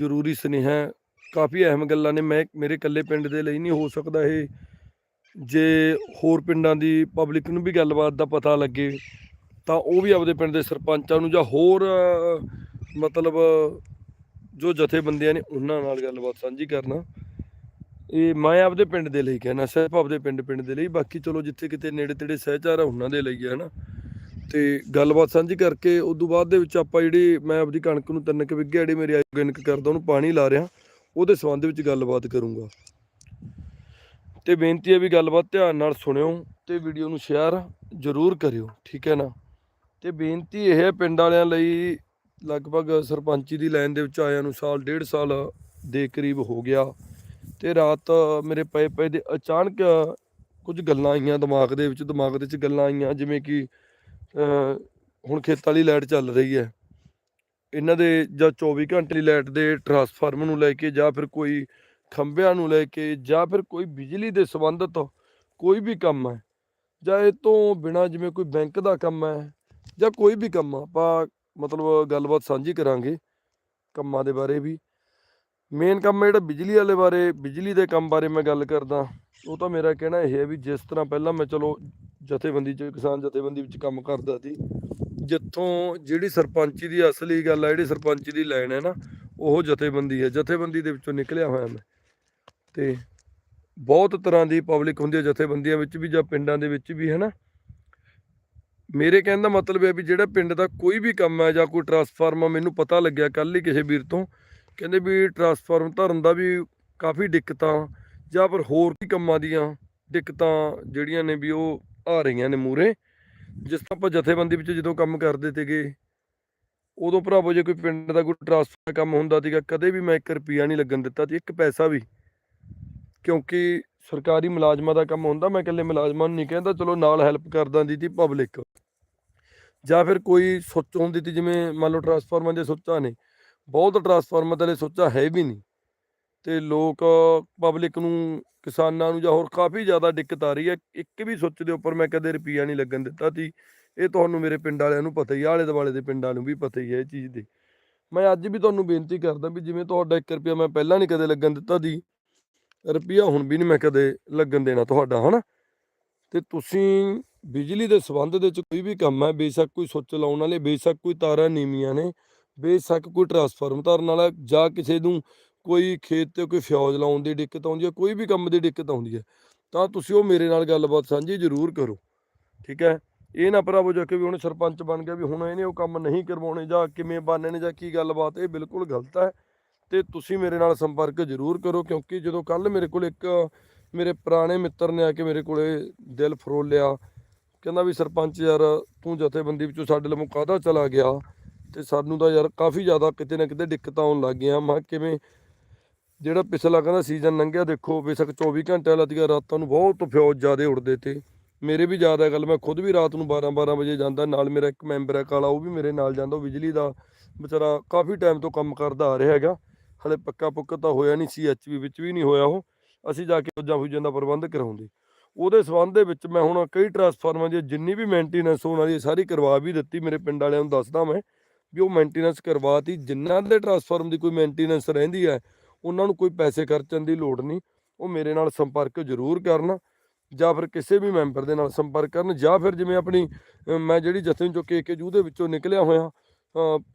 ਜ਼ਰੂਰੀ ਸੁਨੇਹਾ ਕਾਫੀ ਅਹਿਮ ਗੱਲਾਂ ਨੇ। ਮੈਂ ਮੇਰੇ ਇਕੱਲੇ ਪਿੰਡ ਦੇ ਲਈ ਨਹੀਂ, ਹੋ ਸਕਦਾ ਇਹ ਜੇ ਹੋਰ ਪਿੰਡਾਂ ਦੀ ਪਬਲਿਕ ਨੂੰ ਵੀ ਗੱਲਬਾਤ ਦਾ ਪਤਾ ਲੱਗੇ, ਤਾਂ ਉਹ ਵੀ ਆਪਦੇ ਪਿੰਡ ਦੇ ਸਰਪੰਚਾਂ ਨੂੰ ਜਾਂ ਹੋਰ, ਮਤਲਬ ਜੋ ਜਥੇਬੰਦੀਆਂ ਨੇ, ਉਹਨਾਂ ਨਾਲ ਗੱਲਬਾਤ ਸਾਂਝੀ ਕਰਨਾ। ਇਹ ਮੈਂ ਆਪਦੇ ਪਿੰਡ ਦੇ ਲਈ ਕਹਿਣਾ, ਸਿਰਫ ਆਪਦੇ ਪਿੰਡ ਪਿੰਡ ਦੇ ਲਈ। ਬਾਕੀ ਚਲੋ ਜਿੱਥੇ ਕਿਤੇ ਨੇੜੇ ਤੇੜੇ ਸਹਿਚਾਰਾ ਉਹਨਾਂ ਦੇ ਲਈ ਹੈ ਨਾ। ਤੇ ਗੱਲਬਾਤ ਸਾਂਝੀ ਕਰਕੇ ਉਸ ਤੋਂ ਬਾਅਦ ਦੇ ਵਿੱਚ ਆਪਾਂ ਜਿਹੜੀ ਮੈਂ ਆਪਦੀ ਕਣਕ ਨੂੰ ਤਿੰਨ ਕੁ ਵਿੱਗੇ ਜਿਹੜੀ ਮੇਰੇ ਆਰਗੈਨਿਕ ਕਰਦਾ, ਉਹਨੂੰ ਪਾਣੀ ਲਾ ਰਿਹਾ, ਉਹਦੇ ਸੰਬੰਧ ਵਿੱਚ ਗੱਲਬਾਤ ਕਰੂੰਗਾ। ਤੇ ਬੇਨਤੀ ਹੈ ਵੀ ਗੱਲਬਾਤ ਧਿਆਨ ਨਾਲ ਸੁਣਿਓ ਤੇ ਵੀਡੀਓ ਨੂੰ ਸ਼ੇਅਰ ਜ਼ਰੂਰ ਕਰਿਓ, ਠੀਕ ਹੈ ਨਾ? ਤੇ ਬੇਨਤੀ ਇਹ ਹੈ ਪਿੰਡ ਵਾਲਿਆਂ ਲਈ ਲਗਭਗ ਸਰਪੰਚੀ ਦੀ ਲਾਈਨ ਦੇ ਵਿੱਚ ਆਇਆਂ ਨੂੰ ਸਾਲ, ਡੇਢ ਸਾਲ ਦੇ ਕਰੀਬ ਹੋ ਗਿਆ। ਤੇ ਰਾਤ ਮੇਰੇ ਪਏ ਪਏ ਦੇ ਅਚਾਨਕ ਕੁਝ ਗੱਲਾਂ ਆਈਆਂ ਦਿਮਾਗ ਦੇ ਵਿੱਚ, ਦਿਮਾਗ ਦੇ ਵਿੱਚ ਗੱਲਾਂ ਆਈਆਂ, ਜਿਵੇਂ ਕਿ ਹੁਣ ਖੇਤਾਂ ਵਾਲੀ ਲਾਈਟ ਚੱਲ ਰਹੀ ਹੈ। ਇਹਨਾਂ ਦੇ ਜਾਂ 24 ਘੰਟੇ ਦੀ ਲਾਈਟ ਦੇ ਟਰਾਂਸਫਾਰਮਰ ਨੂੰ ਲੈ ਕੇ ਜਾਂ ਫਿਰ ਕੋਈ ਖੰਭਿਆਂ ਨੂੰ ਲੈ ਕੇ ਜਾਂ ਫਿਰ ਕੋਈ ਬਿਜਲੀ ਦੇ ਸੰਬੰਧਿਤ ਕੋਈ ਵੀ ਕੰਮ ਹੈ, ਜਾਂ ਇਹ ਤੋਂ ਬਿਨਾ ਜਿਵੇਂ ਕੋਈ ਬੈਂਕ ਦਾ ਕੰਮ ਹੈ ਜਾਂ ਕੋਈ ਵੀ ਕੰਮ, ਆਪਾਂ ਮਤਲਬ ਗੱਲਬਾਤ ਸਾਂਝੀ ਕਰਾਂਗੇ ਕੰਮਾਂ ਦੇ ਬਾਰੇ ਵੀ। ਮੇਨ ਕੰਮ ਜਿਹੜਾ ਬਿਜਲੀ ਵਾਲੇ ਬਾਰੇ, ਬਿਜਲੀ ਦੇ ਕੰਮ ਬਾਰੇ ਮੈਂ ਗੱਲ ਕਰਦਾ। ਉਹ ਤਾਂ ਮੇਰਾ ਕਹਿਣਾ ਇਹ ਹੈ ਵੀ ਜਿਸ ਤਰ੍ਹਾਂ ਪਹਿਲਾਂ ਮੈਂ ਚਲੋ ਜਥੇਬੰਦੀ ਚ, ਕਿਸਾਨ ਜਥੇਬੰਦੀ ਵਿੱਚ ਕੰਮ ਕਰਦਾ ਸੀ। ਜਿੱਥੋਂ ਜਿਹੜੀ ਸਰਪੰਚੀ ਦੀ ਅਸਲੀ ਗੱਲ ਹੈ ਜਿਹੜੀ ਸਰਪੰਚੀ ਦੀ ਲਾਈਨ ਹੈ ਨਾ, ਉਹ ਜਥੇਬੰਦੀ ਹੈ। ਜਥੇਬੰਦੀ ਦੇ ਵਿੱਚੋਂ ਨਿਕਲਿਆ ਹੋਇਆ ਮੈਂ। ਤੇ ਬਹੁਤ ਤਰ੍ਹਾਂ ਦੀ ਪਬਲਿਕ ਹੁੰਦੀ ਹੈ ਜਥੇਬੰਦੀਆਂ ਵਿੱਚ ਵੀ ਜਾਂ ਪਿੰਡਾਂ ਦੇ ਵਿੱਚ ਵੀ ਹੈ ਨਾ ਮੇਰੇ ਕਹਿਣ ਦਾ ਮਤਲਬ ਹੈ ਵੀ ਜਿਹੜਾ ਪਿੰਡ ਦਾ ਕੋਈ ਵੀ ਕੰਮ ਹੈ ਜਾਂ ਕੋਈ ਟਰਾਂਸਫਾਰਮਰ ਮੈਨੂੰ ਪਤਾ ਲੱਗਿਆ ਕੱਲ ਹੀ ਕਿਸੇ ਵੀਰ ਤੋਂ। ਕਹਿੰਦੇ ਵੀ ਟਰਾਂਸਫਾਰਮ ਧਰਨ ਦਾ ਵੀ ਕਾਫੀ ਦਿੱਕਤਾਂ, ਜਾਂ ਫਿਰ ਹੋਰ ਵੀ ਕੰਮਾਂ ਦੀਆਂ ਦਿੱਕਤਾਂ ਜਿਹੜੀਆਂ ਨੇ ਵੀ ਉਹ ਆ ਰਹੀਆਂ ਨੇ ਮੂਰੇ ਜਿਸ ਤਰ੍ਹਾਂ ਆਪਾਂ ਜਥੇਬੰਦੀ ਵਿੱਚ ਜਦੋਂ ਕੰਮ ਕਰਦੇ ਤੇਗੇ ਉਦੋਂ ਭਰਾਵੋ ਜੇ ਕੋਈ ਪਿੰਡ ਦਾ ਕੋਈ ਟਰਾਂਸਫਰ ਕੰਮ ਹੁੰਦਾ ਸੀਗਾ, ਕਦੇ ਵੀ ਮੈਂ 1 ਰੁਪਿਆ ਨਹੀਂ ਲੱਗਣ ਦਿੱਤਾ ਸੀ, ਇੱਕ ਪੈਸਾ ਵੀ। ਕਿਉਂਕਿ ਸਰਕਾਰੀ ਮੁਲਾਜ਼ਮਾਂ ਦਾ ਕੰਮ ਹੁੰਦਾ, ਮੈਂ ਇਕੱਲੇ ਮੁਲਾਜ਼ਮਾਂ ਨੂੰ ਨਹੀਂ ਕਹਿੰਦਾ, ਚਲੋ ਨਾਲ ਹੈਲਪ ਕਰ ਦਿੰਦੀ ਤੀ ਪਬਲਿਕ ਜਾਂ ਫਿਰ ਕੋਈ ਸੁੱਚ ਹੁੰਦੀ ਤੀ ਜਿਵੇਂ ਮੰਨ ਲਓ ਟਰਾਂਸਫਾਰਮਰ ਦੇ ਸੁੱਚਾਂ ਨੇ। ਬਹੁਤ ਟਰਾਂਸਫਾਰਮਰ ਦੇ ਸੁੱਚਾਂ ਹੈ ਵੀ ਨਹੀਂ। ਤੇ ਲੋਕ ਪਬਲਿਕ ਨੂੰ, ਕਿਸਾਨਾਂ ਨੂੰ ਜਾਂ ਹੋਰ ਕਾਫੀ ਜ਼ਿਆਦਾ ਦਿੱਕਤ ਆ ਰਹੀ ਹੈ। ਇੱਕ ਵੀ ਸੁੱਚ ਦੇ ਉੱਪਰ ਮੈਂ ਕਦੇ ਰੁਪਈਆ ਨਹੀਂ ਲੱਗਣ ਦਿੱਤਾ ਸੀ। ਇਹ ਤੁਹਾਨੂੰ ਮੇਰੇ ਪਿੰਡ ਵਾਲਿਆਂ ਨੂੰ ਪਤਾ ਹੀ ਆਲੇ ਦੁਆਲੇ ਦੇ ਪਿੰਡਾਂ ਨੂੰ ਵੀ ਪਤਾ ਹੀ ਹੈ ਇਹ ਚੀਜ਼ ਦੀ। ਮੈਂ ਅੱਜ ਵੀ ਤੁਹਾਨੂੰ ਬੇਨਤੀ ਕਰਦਾ ਵੀ ਜਿਵੇਂ ਤੁਹਾਡਾ 1 ਰੁਪਿਆ ਮੈਂ ਪਹਿਲਾਂ ਨਹੀਂ ਕਦੇ ਲੱਗਣ ਦਿੱਤਾ ਸੀ, ਰੁਪਈਆ ਹੁਣ ਵੀ ਨਹੀਂ ਮੈਂ ਕਦੇ ਲੱਗਣ ਦੇਣਾ ਤੁਹਾਡਾ, ਹਨਾ? ਤੇ ਤੁਸੀਂ ਬਿਜਲੀ ਦੇ ਸੰਬੰਧ ਦੇ ਵਿੱਚ ਕੋਈ ਵੀ ਕੰਮ ਹੈ, ਬੇਸ਼ੱਕ ਕੋਈ ਸੁੱਚ ਲਾਉਣ ਵਾਲੇ, ਬੇਸ਼ੱਕ ਕੋਈ ਤਾਰਾਂ ਨੀਵੀਆਂ ਨੇ, ਬੇਸ਼ੱਕ ਕੋਈ ਟਰਾਂਸਫਾਰਮ ਧਰਨ ਵਾਲਾ, ਜਾਂ ਕਿਸੇ ਨੂੰ ਕੋਈ ਖੇਤ ਤੇ ਕੋਈ ਫਿਊਜ਼ ਲਾਉਣ ਦੀ ਦਿੱਕਤ ਆਉਂਦੀ ਹੈ, ਕੋਈ ਵੀ ਕੰਮ ਦੀ ਦਿੱਕਤ ਆਉਂਦੀ ਹੈ, ਤਾਂ ਤੁਸੀਂ ਉਹ ਮੇਰੇ ਨਾਲ ਗੱਲਬਾਤ ਸਾਂਝੀ ਜ਼ਰੂਰ ਕਰੋ, ਠੀਕ ਹੈ? ਇਹ ਨਾ ਭਰਾਵੋ ਜੋ ਕਿ ਵੀ ਹੁਣ ਸਰਪੰਚ ਬਣ ਗਿਆ ਵੀ ਹੁਣ ਇਹਨੇ ਉਹ ਕੰਮ ਨਹੀਂ ਕਰਵਾਉਣੇ ਜਾਂ ਕਿਵੇਂ ਬਾਨੇ ਨੇ ਜਾਂ ਕੀ ਗੱਲਬਾਤ, ਇਹ ਬਿਲਕੁਲ ਗਲਤ ਹੈ, ਤੇ ਤੁਸੀਂ ਮੇਰੇ ਨਾਲ ਸੰਪਰਕ ਜ਼ਰੂਰ ਕਰੋ, ਕਿਉਂਕਿ ਜਦੋਂ ਕੱਲ ਮੇਰੇ ਕੋਲ ਇੱਕ ਮੇਰੇ ਪੁਰਾਣੇ ਮਿੱਤਰ ਨੇ ਆ ਕੇ ਮੇਰੇ ਕੋਲੇ ਦਿਲ ਫਰੋਲਿਆ ਕਹਿੰਦਾ ਵੀ ਸਰਪੰਚ ਯਾਰ ਤੂੰ ਜਥੇਬੰਦੀ ਵਿੱਚੋਂ ਸਾਡੇ ਲਈ ਕਾਹਦਾ ਚਲਾ ਗਿਆ, ਤੇ ਸਾਨੂੰ ਤਾਂ ਯਾਰ ਕਾਫੀ ਜ਼ਿਆਦਾ ਕਿਤੇ ਨਾ ਕਿਤੇ ਦਿੱਕਤਾਂ ਆਉਣ ਲੱਗ ਗਈਆਂ, ਮੈਂ ਕਿਹਾ ਕਿਵੇਂ ਜਿਹੜਾ ਪਿਛਲਾ ਕਹਿੰਦਾ ਸੀਜ਼ਨ ਲੰਘਿਆ, ਦੇਖੋ ਬੇਸ਼ੱਕ 24 ਘੰਟੇ ਵਾਲਾ ਰਾਤਾਂ ਨੂੰ ਬਹੁਤ ਫਿਊਜ਼ ਜ਼ਿਆਦੇ ਉੜਦੇ ਤੇ। ਮੇਰੇ ਵੀ ਜ਼ਿਆਦਾ ਗੱਲ, ਮੈਂ ਖੁਦ ਵੀ ਰਾਤ ਨੂੰ 12 12 ਵਜੇ ਜਾਂਦਾ, ਨਾਲ ਮੇਰਾ ਇੱਕ ਮੈਂਬਰ ਹੈ ਕਾਲਾ, ਉਹ ਵੀ ਮੇਰੇ ਨਾਲ ਜਾਂਦਾ, ਉਹ ਬਿਜਲੀ ਦਾ ਵਿਚਾਰਾ ਕਾਫੀ ਟਾਈਮ ਤੋਂ ਕੰਮ ਕਰਦਾ ਆ ਰਿਹਾ ਹੈਗਾ। ਹਲੇ ਪੱਕਾ ਪੁੱਕਾ ਤਾਂ ਹੋਇਆ ਨਹੀਂ ਸੀ ਐਚਪੀ ਵਿੱਚ ਵੀ ਨਹੀਂ ਹੋਇਆ ਉਹ। ਅਸੀਂ ਜਾ ਕੇ ਫੌਜਾਂ ਫੂਜਾਂ ਦਾ ਪ੍ਰਬੰਧ ਕਰਾਉਂਦੇ। ਉਹਦੇ ਸਬੰਧ ਦੇ ਵਿੱਚ ਮੈਂ ਹੁਣ ਕਈ ਟਰਾਂਸਫਾਰਮਰ ਦੀ ਜਿੰਨੀ ਵੀ ਮੇਨਟੇਨੈਂਸ ਹੋਣ ਵਾਲੀ ਸਾਰੀ ਕਰਵਾ ਵੀ ਦਿੱਤੀ ਮੇਰੇ ਪਿੰਡ ਵਾਲਿਆਂ ਨੂੰ ਦੱਸਦਾ ਮੈਂ, ਵੀ ਉਹ ਮੇਨਟੇਨੈਂਸ ਕਰਵਾਤੀ ਜਿੰਨਾਂ ਦੇ ਟਰਾਂਸਫਾਰਮ ਦੀ ਕੋਈ ਮੇਨਟੇਨੈਂਸ ਰਹਿੰਦੀ ਹੈ ਉਹਨਾਂ ਨੂੰ ਕੋਈ ਪੈਸੇ ਖਰਚਣ ਦੀ ਲੋੜ ਨਹੀਂ, ਉਹ ਮੇਰੇ ਨਾਲ ਸੰਪਰਕ ਜ਼ਰੂਰ ਕਰਨ, ਜਾਂ ਫਿਰ ਕਿਸੇ ਵੀ ਮੈਂਬਰ ਦੇ ਨਾਲ ਸੰਪਰਕ ਕਰਨ, ਜਾਂ ਫਿਰ ਜਿਵੇਂ ਆਪਣੀ ਮੈਂ ਜਿਹੜੀ ਜਥੇ ਚੋਂ ਕੇ ਜੂ ਦੇ ਵਿੱਚੋਂ ਨਿਕਲਿਆ ਹੋਇਆ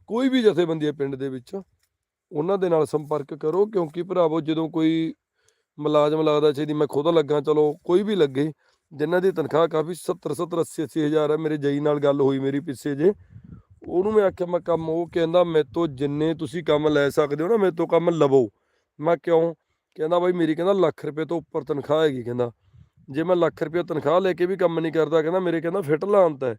ਕੋਈ ਵੀ ਜਥੇਬੰਦੀ ਹੈ ਪਿੰਡ ਦੇ ਵਿੱਚ, ਉਹਨਾਂ ਦੇ ਨਾਲ ਸੰਪਰਕ ਕਰੋ, ਕਿਉਂਕਿ ਭਰਾਵੋ ਜਦੋਂ ਕੋਈ ਮੁਲਾਜ਼ਮ ਲੱਗਦਾ ਚਾਹੀਦੀ ਮੈਂ ਖੁਦ ਲੱਗਾ, ਚਲੋ ਕੋਈ ਵੀ ਲੱਗੇ, ਜਿਨ੍ਹਾਂ ਦੀ ਤਨਖਾਹ ਕਾਫੀ 70 70 80 80 ਹਜ਼ਾਰ ਹੈ, ਮੇਰੇ ਜਈ ਨਾਲ ਗੱਲ ਹੋਈ ਮੇਰੀ ਪਿੱਛੇ ਜੇ, ਉਹਨੂੰ ਮੈਂ ਆਖਿਆ, ਮੈਂ ਕੰਮ ਉਹ ਕਹਿੰਦਾ, ਮੇਰੇ ਤੋਂ ਜਿੰਨੇ ਤੁਸੀਂ ਕੰਮ ਲੈ ਸਕਦੇ ਹੋ ਨਾ, ਮੇਰੇ ਤੋਂ ਕੰਮ ਲਵੋ। ਮੈਂ ਕਿਉਂ? ਕਹਿੰਦਾ ਬਾਈ ਮੇਰੀ ਕਹਿੰਦਾ ਲੱਖ ਰੁਪਏ ਤੋਂ ਉੱਪਰ ਤਨਖਾਹ ਹੈਗੀ ਕਹਿੰਦਾ। ਜੇ ਮੈਂ ਲੱਖ ਰੁਪਏ ਤਨਖਾਹ ਲੈ ਕੇ ਵੀ ਕੰਮ ਨਹੀਂ ਕਰਦਾ, ਕਹਿੰਦਾ ਮੇਰੇ ਕਹਿੰਦਾ ਫਿੱਟ ਲਾਂਤ ਹੈ।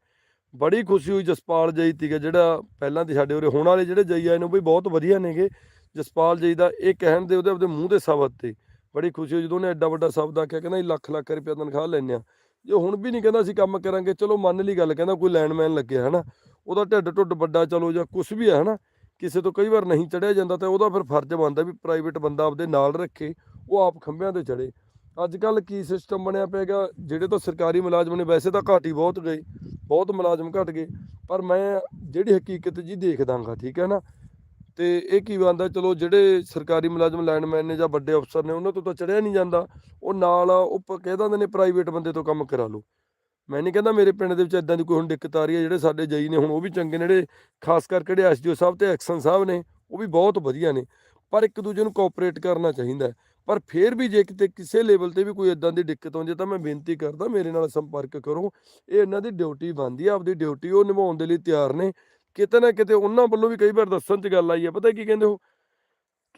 ਬੜੀ ਖੁਸ਼ੀ ਹੋਈ ਜਸਪਾਲ ਜਈ ਤੀਗਾ ਜਿਹੜਾ ਪਹਿਲਾਂ ਤੇ ਸਾਡੇ ਉਰੇ ਹੁਣ ਵਾਲੇ ਜਿਹੜੇ ਜਈ ਆਏ ਨੇ ਉਹ ਵੀ ਬਹੁਤ ਵਧੀਆ ਨੇਗੇ। ਜਸਪਾਲ ਜਈ ਦਾ ਇਹ ਕਹਿਣ ਦੇ ਉਹਦੇ ਉਹਦੇ ਮੂੰਹ ਦੇ ਸ਼ਬਦ ਤੇ। ਬੜੀ ਖੁਸ਼ੀ ਹੋਈ ਜਦੋਂ ਉਹਨੇ ਐਡਾ ਵੱਡਾ ਸ਼ਬਦ ਆਖਿਆ, ਕਹਿੰਦਾ ਇਹ ਲੱਖ ਲੱਖ ਰੁਪਏ ਤਨਖਾਹ ਲੈਂਦੇ ਆ ਜੇ ਹੁਣ ਵੀ ਨਹੀਂ ਕਹਿੰਦਾ ਅਸੀਂ ਕੰਮ ਕਰਾਂਗੇ, ਚਲੋ ਮੰਨ ਲਈ ਗੱਲ, ਕਹਿੰਦਾ ਕੋਈ ਲੈਂਡਮੈਨ ਲੱਗਿਆ ਹਨਾ। ਉਹਦਾ ਢਿੱਡ ਢੁੱਡ ਵੱਡਾ, ਚਲੋ ਜਾਂ ਕੁਝ ਵੀ ਹੈ, ਹਨਾ। ਕਿਸੇ ਤੋਂ ਕਈ ਵਾਰ ਨਹੀਂ ਚੜਿਆ ਜਾਂਦਾ ਤਾਂ ਉਹਦਾ ਫਿਰ ਫਰਜ਼ ਬਣਦਾ ਵੀ ਪ੍ਰਾਈਵੇਟ ਬੰਦਾ ਆਪਦੇ ਨਾਲ ਰੱਖੇ, ਉਹ ਆਪ ਖੰਭਿਆਂ ਤੇ ਚੜੇ ਅੱਜ ਕੱਲ ਕੀ ਸਿਸਟਮ ਬਣਿਆ ਪਿਆਗਾ ਜਿਹੜੇ ਤਾਂ ਸਰਕਾਰੀ ਮੁਲਾਜ਼ਮ ਨੇ ਵੈਸੇ ਤਾਂ ਘਾਟ ਹੀ ਬਹੁਤ ਗਏ, ਬਹੁਤ ਮੁਲਾਜ਼ਮ ਘਟ ਗਏ, ਪਰ ਮੈਂ ਜਿਹੜੀ ਹਕੀਕਤ ਜੀ ਦੇਖਦਾਗਾ, ਠੀਕ ਹੈ ਨਾ? ਤੇ ਇਹ ਕੀ ਬੰਦਾ ਚਲੋ ਜਿਹੜੇ ਸਰਕਾਰੀ ਮੁਲਾਜ਼ਮ ਲਾਈਨਮੈਨ ਨੇ ਜਾਂ ਵੱਡੇ ਅਫਸਰ ਨੇ, ਉਹਨਾਂ ਤੋਂ ਤਾਂ ਚੜਿਆ ਨਹੀਂ ਜਾਂਦਾ, ਉਹ ਨਾਲ ਉਹ ਪ- ਕਹਿ ਦਿੰਦੇ ਨੇ ਪ੍ਰਾਈਵੇਟ ਬੰਦੇ ਤੋਂ ਕੰਮ ਕਰਾ ਲਓ। ਮੈਂ ਨਹੀਂ ਕਹਿੰਦਾ ਮੇਰੇ ਪਿੰਡ ਦੇ ਵਿੱਚ ਇਦਾਂ ਦੀ ਕੋਈ ਹੁਣ ਦਿੱਕਤ ਆ ਰਹੀ ਹੈ, ਜਿਹੜੇ ਸਾਡੇ ਜਈ ਨੇ ਹੁਣ ਉਹ ਵੀ ਚੰਗੇ ਨੇ ਜਿਹੜੇ ਖਾਸ ਕਰਕੇ ਜਿਹੜੇ ਐਸਡੀਓ ਸਾਹਿਬ ਤੇ ਐਕਸ਼ਨ ਸਾਹਿਬ ਨੇ, ਉਹ ਵੀ ਬਹੁਤ ਵਧੀਆ ਨੇ। ਪਰ ਇੱਕ ਦੂਜੇ ਨੂੰ ਕੋਆਪਰੇਟ ਕਰਨਾ ਚਾਹੀਦਾ ਪਰ ਫਿਰ ਵੀ ਜੇ ਕਿਤੇ ਕਿਸੇ ਲੈਵਲ ਤੇ ਵੀ ਕੋਈ ਇਦਾਂ ਦੀ ਦਿੱਕਤ ਆਉਂਦੀ ਤਾਂ ਮੈਂ ਬੇਨਤੀ ਕਰਦਾ ਮੇਰੇ ਨਾਲ ਸੰਪਰਕ ਕਰੋ। ਇਹ ਇਹਨਾਂ ਦੀ ਡਿਊਟੀ ਬਣਦੀ ਹੈ, ਆਪਦੀ ਡਿਊਟੀ ਉਹ ਨਿਭਾਉਣ ਦੇ ਲਈ ਤਿਆਰ ਨੇ। ਕਿਤੇ ਨਾ ਕਿਤੇ ਉਹਨਾਂ ਵੱਲੋਂ ਵੀ ਕਈ ਵਾਰ ਦੱਸਣ 'ਚ ਗੱਲ ਆਈ ਹੈ, ਪਤਾ ਕੀ ਕਹਿੰਦੇ ਉਹ?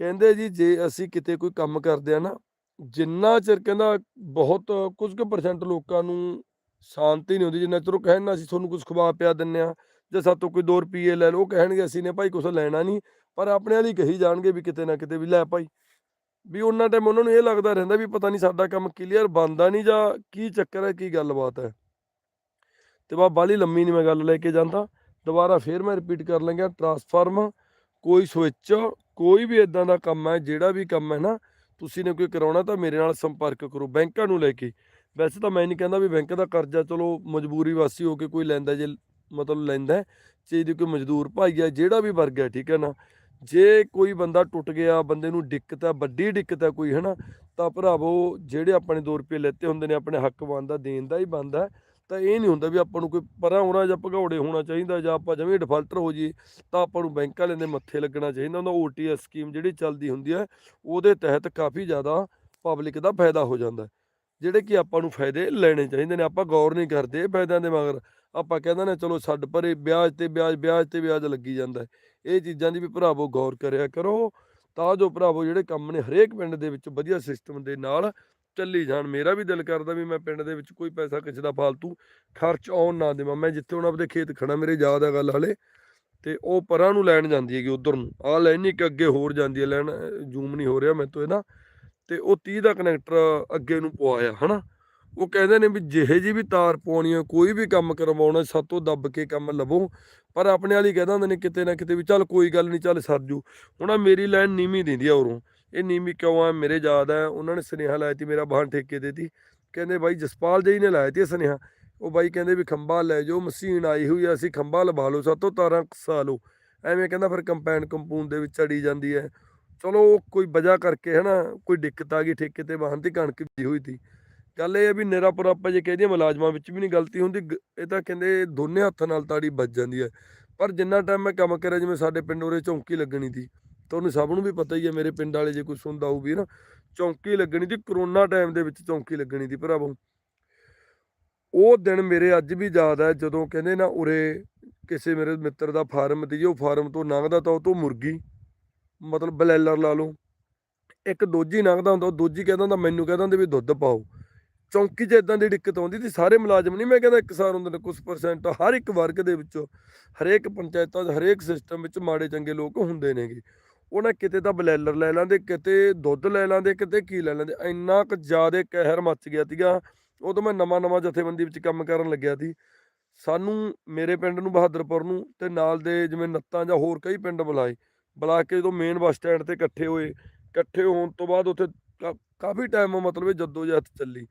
ਕਹਿੰਦੇ ਜੀ, ਜੇ ਅਸੀਂ ਕਿਤੇ ਕੋਈ ਕੰਮ ਕਰਦੇ ਆ ਨਾ, ਜਿੰਨਾ ਚਿਰ ਕਹਿੰਦਾ ਬਹੁਤ ਕੁਝ ਕੁ ਪਰਸੈਂਟ ਲੋਕਾਂ ਨੂੰ ਸ਼ਾਂਤੀ ਨਹੀਂ ਹੁੰਦੀ ਜਿੰਨਾ ਚਿਰ ਉਹ ਕਹਿਣ ਨਾ ਅਸੀਂ ਤੁਹਾਨੂੰ ਕੁਝ ਖਵਾ ਪਿਆ ਦਿੰਨੇ ਆ ਜੇ ਸਾਤੋਂ ਕੋਈ 2 ਰੁਪਏ ਲੈ ਲਓ ਕਹਿਣਗੇ ਅਸੀਂ ਨੇ ਭਾਈ ਕੁਝ ਲੈਣਾ ਨਹੀਂ ਪਰ ਆਪਣੇ ਵਾਲੀ ਕਹੀ ਜਾਣਗੇ ਵੀ ਕਿਤੇ ਨਾ ਕਿਤੇ ਵੀ ਲੈ ਭਾਈ। ਵੀ ਉਹਨਾਂ ਟਾਈਮ ਉਹਨਾਂ ਨੂੰ ਇਹ ਲੱਗਦਾ ਰਹਿੰਦਾ ਵੀ ਪਤਾ ਨਹੀਂ ਸਾਡਾ ਕੰਮ ਕਲੀਅਰ ਬੰਦਾ ਨਹੀਂ ਜਾਂ ਕੀ ਚੱਕਰ ਹੈ, ਕੀ ਗੱਲਬਾਤ ਹੈ। ਤੇ ਬਾ ਬਾਲੀ ਲੰਮੀ ਨਹੀਂ ਮੈਂ ਗੱਲ ਲੈ ਕੇ ਜਾਂਦਾ, ਦੁਬਾਰਾ ਫੇਰ ਮੈਂ ਰਿਪੀਟ ਕਰ ਲਾਂਗਾ ਟਰਾਂਸਫਾਰਮ ਕੋਈ ਸਵਿੱਚ ਕੋਈ ਵੀ ਇਦਾਂ ਦਾ ਕੰਮ ਹੈ, ਜਿਹੜਾ ਵੀ ਕੰਮ ਹੈ ਨਾ, ਤੁਸੀਂ ਨੇ ਕੋਈ ਕਰਾਉਣਾ ਤਾਂ ਮੇਰੇ ਨਾਲ ਸੰਪਰਕ ਕਰੋ, ਬੈਂਕਾਂ ਨੂੰ ਲੈ ਕੇ। ਵੈਸੇ ਤਾਂ ਮੈਂ ਨਹੀਂ ਕਹਿੰਦਾ ਵੀ ਬੈਂਕ ਦਾ ਕਰਜ਼ਾ ਚਲੋ ਮਜਬੂਰੀ ਵਾਸੀ ਹੋ ਕੇ ਕੋਈ ਲੈਂਦਾ ਜੇ ਮਤਲਬ ਲੈਂਦਾ ਹੈ, ਚੀਜ਼ ਕੋਈ ਮਜ਼ਦੂਰ ਭਾਈ ਹੈ ਜਿਹੜਾ ਵੀ ਵਰਗ ਹੈ ਠੀਕ ਹੈ ਨਾ। ਜੇ ਕੋਈ ਬੰਦਾ ਟੁੱਟ ਗਿਆ ਬੰਦੇ ਨੂੰ ਦਿੱਕਤ ਹੈ ਵੱਡੀ ਦਿੱਕਤ ਹੈ ਕੋਈ ਹਨਾ ਤਾਂ ਭਰਾਵੋ ਜਿਹੜੇ ਆਪਣੇ 2 ਰੁਪਏ ਲੈਤੇ ਹੁੰਦੇ ਨੇ ਆਪਣੇ ਹੱਕ ਬਣਦਾ ਦੇਣ ਦਾ ਹੀ ਬਣਦਾ ਤਾਂ ਇਹ ਨਹੀਂ ਹੁੰਦਾ ਵੀ ਆਪਾਂ ਨੂੰ ਕੋਈ ਪਰਾਂ ਹੋਣਾ ਜਾਂ ਭਗੌੜੇ ਹੋਣਾ ਚਾਹੀਦਾ ਜਾਂ ਆਪਾਂ ਜਿਵੇਂ ਡਿਫਾਲਟਰ ਹੋ ਜੀ ਤਾਂ ਆਪਾਂ ਨੂੰ ਬੈਂਕ ਵਾਲਿਆਂ ਦੇ ਮੱਥੇ ਲੱਗਣਾ ਚਾਹੀਦਾ ਉਹਨਾਂ ਓਟੀਐਸ ਸਕੀਮ ਜਿਹੜੀ ਚੱਲਦੀ ਹੁੰਦੀ ਹੈ ਉਹਦੇ ਤਹਿਤ ਕਾਫੀ ਜ਼ਿਆਦਾ ਪਬਲਿਕ ਦਾ ਫਾਇਦਾ ਹੋ ਜਾਂਦਾ ਜਿਹੜੇ ਕਿ ਆਪਾਂ ਨੂੰ ਫਾਇਦੇ ਲੈਣੇ ਚਾਹੀਦੇ ਨੇ, ਆਪਾਂ ਗੌਰ ਨਹੀਂ ਕਰਦੇ ਫਾਇਦਿਆਂ ਦੇ ਮਗਰ। ਆਪਾਂ ਕਹਿੰਦੇ ਨੇ, ਚਲੋ ਛੱਡ ਪਰੇ, ਵਿਆਜ ਤੇ ਵਿਆਜ ਵਿਆਜ ਤੇ ਵਿਆਜ ਲੱਗੀ ਜਾਂਦਾ ਇਹ ਚੀਜ਼ਾਂ ਦੀ ਵੀ ਭਰਾਵੋ ਗੌਰ ਕਰਿਆ ਕਰੋ, ਤਾਂ ਜੋ ਭਰਾਵੋ ਜਿਹੜੇ ਕੰਮ ਨੇ ਹਰੇਕ ਪਿੰਡ ਦੇ ਵਿੱਚ ਵਧੀਆ ਸਿਸਟਮ ਦੇ ਨਾਲ ਚੱਲੀ ਜਾਣ। ਮੇਰਾ ਵੀ ਦਿਲ ਕਰਦਾ ਵੀ ਮੈਂ ਪਿੰਡ ਦੇ ਵਿੱਚ ਕੋਈ ਪੈਸਾ ਕਿਸੇ ਦਾ ਫਾਲਤੂ ਖਰਚ ਆਉਣ ਨਾ ਦੇਵਾਂ। ਮੈਂ ਜਿੱਥੇ ਹੁਣ ਆਪਦੇ ਖੇਤ ਖੜਾ ਮੇਰੇ ਯਾਦ ਆ ਗੱਲ ਹਲੇ, ਤੇ ਉਹ ਪਰਾਂ ਨੂੰ ਲੈਣ ਜਾਂਦੀ ਹੈਗੀ ਉਧਰ ਨੂੰ। ਆਹ ਲਾਈਨ ਨਹੀਂ ਕਿ ਅੱਗੇ ਹੋਰ ਜਾਂਦੀ ਹੈ, ਲੈਣ ਜ਼ੂਮ ਨਹੀਂ ਹੋ ਰਿਹਾ ਮੈਂ ਤੋਂ ਇਹਦਾ। ਤੇ ਉਹ 30 ਦਾ ਕਨੈਕਟਰ ਅੱਗੇ ਨੂੰ ਪਵਾਇਆ, ਹਨਾ? ਉਹ ਕਹਿੰਦੇ ਨੇ ਵੀ ਜਿਹੇ ਜੀ ਵੀ ਤਾਰ ਪਾਉਣੀ ਹੈ ਕੋਈ ਵੀ ਕੰਮ ਕਰਵਾਉਣਾ, ਸਾਤੋਂ ਦੱਬ ਕੇ ਕੰਮ ਲਵੋ। ਪਰ ਆਪਣੇ ਵਾਲੀ ਕਹਿੰਦਾ ਹੁੰਦੇ ਨੇ ਕਿਤੇ ਨਾ ਕਿਤੇ ਵੀ ਚੱਲ ਕੋਈ ਗੱਲ ਨਹੀਂ ਚੱਲ ਸਰਜੂ ਹੁਣ ਆਹ ਮੇਰੀ ਲਾਈਨ ਨੀਵੀਂ ਦਿੰਦੀ ਆ ਉਰੋਂ। ਇਹ ਨੀਵੀਂ ਕਿਉਂ ਆ? ਮੇਰੇ ਯਾਦ ਹੈ ਉਹਨਾਂ ਨੇ ਸੁਨੇਹਾ ਲਾਇਆ ਤੀ ਮੇਰਾ ਬਾਹਨ ਠੇਕੇ ਦੇ ਤੀ ਕਹਿੰਦੇ ਬਾਈ ਜਸਪਾਲ ਜੀ ਨੇ ਲਾਇਆ ਤੀ ਇਹ ਸੁਨੇਹਾ। ਉਹ ਬਾਈ ਕਹਿੰਦੇ ਵੀ ਖੰਭਾ ਲੈ ਜਾਓ, ਮਸ਼ੀਨ ਆਈ ਹੋਈ ਆ, ਅਸੀਂ ਖੰਭਾ ਲਵਾ ਲਓ, ਸਾਤੋਂ ਤਾਰਾਂ ਕਸਾ ਲਓ। ਐਵੇਂ ਕਹਿੰਦਾ ਫਿਰ ਕੰਪੈਨ ਕੰਪੂਨ ਦੇ ਵਿੱਚ ਅੜੀ ਜਾਂਦੀ ਹੈ। ਚਲੋ ਉਹ ਕੋਈ ਵਜ੍ਹਾ ਕਰਕੇ ਹੈ ਨਾ ਕੋਈ ਦਿੱਕਤ ਆ ਗਈ ਠੇਕੇ ਤੇ ਵਾਹਨ ਦੀ, ਕਣਕ ਵੀ ਹੋਈ ਤੀ। ਗੱਲ ਇਹ ਹੈ ਵੀ ਨਿਰਾਪੁਰ ਆਪਾਂ ਜੇ ਕਹਦੇ ਮੁਲਾਜ਼ਮਾਂ ਵਿੱਚ ਵੀ ਨਹੀਂ ਗਲਤੀ ਹੁੰਦੀ ਇਹ ਤਾਂ ਕਹਿੰਦੇ ਦੋਨੇ ਹੱਥਾਂ ਨਾਲ ਤਾੜੀ ਵੱਜ ਜਾਂਦੀ ਹੈ। ਪਰ ਜਿੰਨਾ ਟਾਈਮ ਮੈਂ ਕੰਮ ਕਰਿਆ, ਜਿਵੇਂ ਸਾਡੇ ਪਿੰਡ ਉਰੇ ਚੌਂਕੀ ਲੱਗਣੀ ਸੀ ਤੁਹਾਨੂੰ ਸਭ ਨੂੰ ਵੀ ਪਤਾ ਹੀ ਹੈ, ਮੇਰੇ ਪਿੰਡ ਵਾਲੇ ਜੇ ਕੋਈ ਸੁਣਦਾ ਹੋਊ ਵੀ ਨਾ, ਚੌਂਕੀ ਲੱਗਣੀ ਸੀ ਕਰੋਨਾ ਟਾਈਮ ਦੇ ਵਿੱਚ ਚੌਂਕੀ ਲੱਗਣੀ ਸੀ ਭਰਾਵੋ। ਉਹ ਦਿਨ ਮੇਰੇ ਅੱਜ ਵੀ ਯਾਦ ਹੈ, ਜਦੋਂ ਕਹਿੰਦੇ ਨਾ ਉਰੇ ਕਿਸੇ ਮੇਰੇ ਮਿੱਤਰ ਦਾ ਫਾਰਮ ਤੇ ਜੀ ਉਹ ਫਾਰਮ ਤੋਂ ਲੰਘਦਾ ਤਾਂ ਉਹ ਤੋਂ ਮੁਰਗੀ ਮਤਲਬ ਬਲੈਲਰ ਲਾ ਲਓ। ਇੱਕ ਦੋਜੀ ਲੰਘਦਾ ਹੁੰਦਾ, ਉਹ ਦੋਜੀ ਕਹਿੰਦਾ ਹੁੰਦਾ ਮੈਨੂੰ ਕਹਿੰਦਾ ਹੁੰਦਾ ਵੀ ਦੁੱਧ ਪਾਓ। ਚੌਂਕੀ 'ਚ ਇਦਾਂ ਦੀ ਦਿੱਕਤ ਆਉਂਦੀ ਸੀ, ਸਾਰੇ ਮੁਲਾਜ਼ਮ ਨਹੀਂ ਮੈਂ ਕਹਿੰਦਾ ਇੱਕ ਸਾਰ ਹੁੰਦੇ ਨੇ ਕੁਝ ਪਰਸੈਂਟ ਹਰ ਇੱਕ ਵਰਗ ਦੇ ਵਿੱਚ, ਹਰੇਕ ਪੰਚਾਇਤਾਂ 'ਚ, ਹਰੇਕ ਸਿਸਟਮ ਵਿੱਚ ਮਾੜੇ ਚੰਗੇ ਲੋਕ ਹੁੰਦੇ ਨੇਗੇ। ਉਹਨਾਂ ਕਿਤੇ ਤਾਂ ਬਲੈਲਰ ਲੈ ਲੈਂਦੇ, ਕਿਤੇ ਦੁੱਧ ਲੈ ਲੈਂਦੇ, ਕਿਤੇ ਕੀ ਲੈ ਲੈਂਦੇ। ਇੰਨਾ ਕੁ ਜ਼ਿਆਦਾ ਕਹਿਰ ਮੱਚ ਗਿਆ ਸੀਗਾ। ਉਦੋਂ ਮੈਂ ਨਵਾਂ ਨਵਾਂ ਜਥੇਬੰਦੀ ਵਿੱਚ ਕੰਮ ਕਰਨ ਲੱਗਿਆ ਸੀ। ਸਾਨੂੰ, ਮੇਰੇ ਪਿੰਡ ਨੂੰ, ਬਹਾਦਰਪੁਰ ਨੂੰ ਤੇ ਨਾਲ ਦੇ ਜਿਵੇਂ ਨੱਤਾਂ ਜਾਂ ਹੋਰ ਕਈ ਪਿੰਡ ਬੁਲਾਏ। ਬੁਲਾ ਕੇ ਜਦੋਂ ਮੇਨ ਬੱਸ ਸਟੈਂਡ ਤੇ ਇਕੱਠੇ ਹੋਏ, ਇਕੱਠੇ ਹੋਣ ਤੋਂ ਬਾਅਦ ਉੱਥੇ ਕਾ- ਕਾਫੀ ਟਾਈਮ ਮਤਲਬ ਇਹ ਜੱਦੋ ਜਹਿਦ ਚੱਲੀ।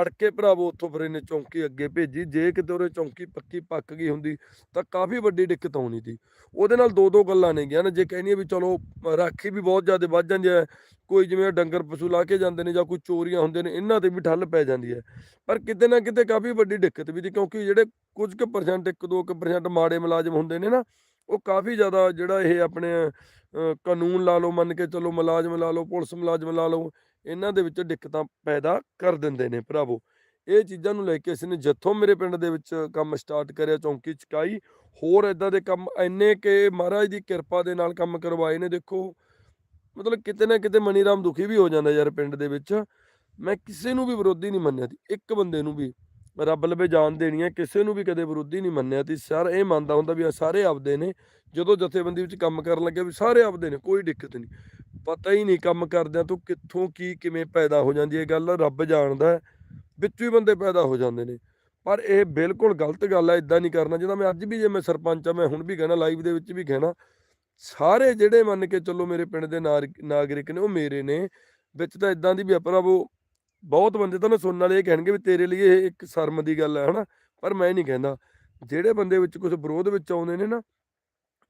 ਅੜ ਕੇ ਭਰਾਵੋ ਉੱਥੋਂ ਫਿਰ ਇਹਨੇ ਚੌਂਕੀ ਅੱਗੇ ਭੇਜੀ। ਜੇ ਕਿਤੇ ਉਹਰੇ ਚੌਂਕੀ ਪੱਕੀ ਪੱਕ ਗਈ ਹੁੰਦੀ, ਤਾਂ ਕਾਫੀ ਵੱਡੀ ਦਿੱਕਤ ਆਉਣੀ ਸੀ। ਉਹਦੇ ਨਾਲ ਦੋ ਦੋ ਗੱਲਾਂ ਨੇ ਗਿਆ ਨਾ। ਜੇ ਕਹਿੰਦੀ ਵੀ ਚਲੋ, ਰਾਖੀ ਵੀ ਬਹੁਤ ਜ਼ਿਆਦਾ ਵੱਧ ਜਾਂਦੀ ਹੈ, ਕੋਈ ਜਿਵੇਂ ਡੰਗਰ ਪਸ਼ੂ ਲਾ ਕੇ ਜਾਂਦੇ ਨੇ ਜਾਂ ਕੋਈ ਚੋਰੀਆਂ ਹੁੰਦੇ ਨੇ, ਇਹਨਾਂ ਤੇ ਵੀ ਠੱਲ ਪੈ ਜਾਂਦੀ ਹੈ। ਪਰ ਕਿਤੇ ਨਾ ਕਿਤੇ ਕਾਫੀ ਵੱਡੀ ਦਿੱਕਤ ਵੀ ਸੀ, ਕਿਉਂਕਿ ਜਿਹੜੇ ਕੁਝ ਕੁ ਪਰਸੈਂਟ 1-2 ਪਰਸੈਂਟ ਮਾੜੇ ਮੁਲਾਜ਼ਮ ਹੁੰਦੇ ਨੇ ਨਾ ਉਹ ਕਾਫੀ ਜ਼ਿਆਦਾ ਜਿਹੜਾ ਇਹ ਆਪਣੇ ਕਾਨੂੰਨ ਲਾ ਲਓ, ਮੰਨ ਕੇ ਚਲੋ ਮੁਲਾਜ਼ਮ ਲਾ ਲਓ, ਪੁਲਿਸ ਮੁਲਾਜ਼ਮ ਲਾ ਲਓ, ਇਹਨਾਂ ਦੇ ਵਿੱਚ ਦਿੱਕਤਾਂ ਪੈਦਾ ਕਰ ਦਿੰਦੇ ਨੇ ਭਰਾਵੋ। ਇਹ ਚੀਜ਼ਾਂ ਨੂੰ ਲੈ ਕੇ ਅਸੀਂ ਨੇ ਜਿੱਥੋਂ ਮੇਰੇ ਪਿੰਡ ਦੇ ਵਿੱਚ ਕੰਮ ਸਟਾਰਟ ਕਰਿਆ, ਚੌਂਕੀ ਚਕਾਈ, ਹੋਰ ਇਦਾਂ ਦੇ ਕੰਮ ਇੰਨੇ ਕਿ ਮਹਾਰਾਜ ਦੀ ਕਿਰਪਾ ਦੇ ਨਾਲ ਕੰਮ ਕਰਵਾਏ ਨੇ, ਦੇਖੋ। ਮਤਲਬ ਕਿਤੇ ਨਾ ਕਿਤੇ ਮਨੀ ਰਾਮ ਦੁਖੀ ਵੀ ਹੋ ਜਾਂਦਾ ਯਾਰ ਪਿੰਡ ਦੇ ਵਿੱਚ। ਮੈਂ ਕਿਸੇ ਨੂੰ ਵੀ ਵਿਰੋਧੀ ਨਹੀਂ ਮੰਨਿਆ ਸੀ, ਇੱਕ ਬੰਦੇ ਨੂੰ ਵੀ। ਰੱਬ ਲਵੇ ਜਾਨ ਦੇਣੀ ਹੈ ਕਿਸੇ ਨੂੰ ਵੀ ਕਦੇ ਵਿਰੋਧੀ ਨਹੀਂ ਮੰਨਿਆ ਸੀ ਸਾਰ ਇਹ ਮੰਨਦਾ ਹੁੰਦਾ ਵੀ ਇਹ ਸਾਰੇ ਆਪਦੇ ਨੇ, ਜਦੋਂ ਜਥੇਬੰਦੀ ਵਿੱਚ ਕੰਮ ਕਰਨ ਲੱਗਿਆ ਵੀ ਸਾਰੇ ਆਪਦੇ ਨੇ, ਕੋਈ ਦਿੱਕਤ ਨਹੀਂ। ਪਤਾ ਹੀ ਨਹੀਂ ਕੰਮ ਕਰਦਿਆਂ ਤੋਂ ਕਿੱਥੋਂ ਕੀ, ਕਿਵੇਂ ਪੈਦਾ ਹੋ ਜਾਂਦੀ ਹੈ ਗੱਲ, ਰੱਬ ਜਾਣਦਾ ਵਿੱਚੋਂ ਹੀ ਬੰਦੇ ਪੈਦਾ ਹੋ ਜਾਂਦੇ ਨੇ। ਪਰ ਇਹ ਬਿਲਕੁਲ ਗਲਤ ਗੱਲ ਹੈ ਇਦਾਂ ਨਹੀਂ ਕਰਨਾ ਜਿਹਦਾ ਮੈਂ ਅੱਜ ਵੀ ਜੇ ਮੈਂ ਸਰਪੰਚ ਆ, ਮੈਂ ਹੁਣ ਵੀ ਕਹਿਣਾ, ਲਾਈਵ ਦੇ ਵਿੱਚ ਵੀ ਕਹਿਣਾ, ਸਾਰੇ ਜਿਹੜੇ ਮੰਨ ਕੇ ਚੱਲੋ ਮੇਰੇ ਪਿੰਡ ਦੇ ਨਾਗਰਿਕ ਨਾਗਰਿਕ ਨੇ, ਉਹ ਮੇਰੇ ਨੇ, ਵਿੱਚ ਤਾਂ ਇਦਾਂ ਦੀ ਵੀ ਆਪਣਾ ਭਰਾਵੋ ਬਹੁਤ ਬੰਦੇ ਤਾਂ ਨਾ ਸੁਣਨ ਵਾਲੇ ਇਹ ਕਹਿਣਗੇ ਵੀ ਤੇਰੇ ਲਈ ਇਹ ਇੱਕ ਸ਼ਰਮ ਦੀ ਗੱਲ ਹੈ, ਹਨਾ? ਪਰ ਮੈਂ ਨਹੀਂ ਕਹਿੰਦਾ। ਜਿਹੜੇ ਬੰਦੇ ਵਿੱਚ ਕੁਝ ਵਿਰੋਧ ਵਿੱਚ ਆਉਂਦੇ ਨੇ ਨਾ,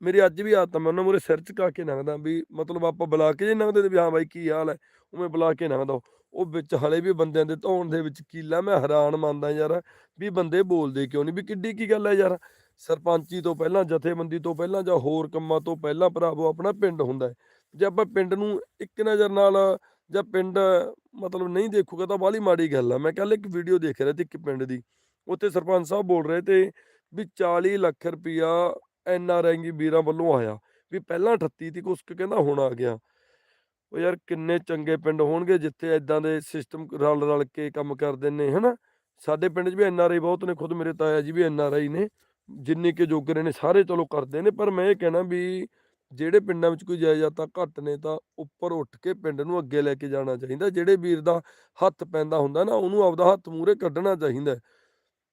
ਮੇਰੀ ਅੱਜ ਵੀ ਆਦਤ ਮੈਂ ਉਹਨਾਂ ਮੂਹਰੇ ਸਿਰ ਝੁਕਾ ਕੇ ਲੰਘਦਾ ਵੀ ਮਤਲਬ ਆਪਾਂ ਬੁਲਾ ਕੇ ਜੇ ਲੰਘਦੇ ਤੇ ਵੀ ਹਾਂ ਬਾਈ ਕੀ ਹਾਲ ਹੈ, ਉਵੇਂ ਬੁਲਾ ਕੇ ਲੰਘਦਾ। ਉਹ ਵਿੱਚ ਹਲੇ ਵੀ ਬੰਦਿਆਂ ਦੇ ਧੌਣ ਦੇ ਵਿੱਚ ਕੀਲਾ, ਮੈਂ ਹੈਰਾਨ ਮੰਨਦਾ ਯਾਰ, ਵੀ ਬੰਦੇ ਬੋਲਦੇ ਕਿਉਂ ਨਹੀਂ, ਵੀ ਕਿੱਡੀ ਕੀ ਗੱਲ ਹੈ ਯਾਰ? ਸਰਪੰਚੀ ਤੋਂ ਪਹਿਲਾਂ, ਜਥੇਬੰਦੀ ਤੋਂ ਪਹਿਲਾਂ ਜਾਂ ਹੋਰ ਕੰਮਾਂ ਤੋਂ ਪਹਿਲਾਂ ਭਰਾਵੋ, ਆਪਣਾ ਪਿੰਡ ਹੁੰਦਾ ਹੈ। ਜੇ ਆਪਾਂ ਪਿੰਡ ਨੂੰ ਇੱਕ ਨਜ਼ਰ ਨਾਲ ਜਾਂ ਪਿੰਡ ਮਤਲਬ ਨਹੀਂ ਦੇਖੂਗਾ ਤਾਂ ਬਾਹਲੀ ਮਾੜੀ ਗੱਲ ਆ। ਮੈਂ ਕੱਲ ਇੱਕ ਵੀਡੀਓ ਦੇਖ ਰਿਹਾ ਸੀ ਇੱਕ ਪਿੰਡ ਦੀ। ਉੱਥੇ ਸਰਪੰਚ ਸਾਹਿਬ ਬੋਲ ਰਹੇ ਤੇ ਵੀ 40 ਲੱਖ ਰੁਪਇਆ ਐਨ ਆਰ ਆਈ ਵੀਰਾਂ ਵੱਲੋਂ ਆਇਆ। ਵੀ ਪਹਿਲਾਂ 38 ਤੀ ਕੁਛ ਕੁ ਕਹਿੰਦਾ ਹੁਣ ਆ ਗਿਆ। ਉਹ ਯਾਰ ਕਿੰਨੇ ਚੰਗੇ ਪਿੰਡ ਹੋਣਗੇ ਜਿੱਥੇ ਐਦਾਂ ਦੇ ਸਿਸਟਮ ਰਲ ਰਲ ਕੇ ਕੰਮ ਕਰਦੇ ਨੇ, ਹਨਾ? ਸਾਡੇ ਪਿੰਡ 'ਚ ਵੀ ਐਨ ਆਰ ਆਈ ਬਹੁਤ ਨੇ, ਖੁਦ ਮੇਰੇ ਤਾਇਆ ਜੀ ਵੀ ਐਨ ਆਰ ਆਈ ਨੇ। ਜਿੰਨੇ ਕਿ ਜੋਗਰੇ ਨੇ, ਸਾਰੇ ਚਲੋ ਕਰਦੇ ਨੇ। ਪਰ ਮੈਂ ਇਹ ਕਹਿਣਾ ਵੀ ਜਿਹੜੇ ਪਿੰਡਾਂ ਵਿੱਚ ਕੋਈ ਜਾਇਦਾਦਾਂ ਘੱਟ ਨੇ ਤਾਂ ਉੱਪਰ ਉੱਠ ਕੇ ਪਿੰਡ ਨੂੰ ਅੱਗੇ ਲੈ ਕੇ ਜਾਣਾ ਚਾਹੀਦਾ। ਜਿਹੜੇ ਵੀਰ ਦਾ ਹੱਥ ਪੈਂਦਾ ਹੁੰਦਾ ਨਾ, ਉਹਨੂੰ ਆਪਦਾ ਹੱਥ ਮੂਹਰੇ ਕੱਢਣਾ ਚਾਹੀਦਾ।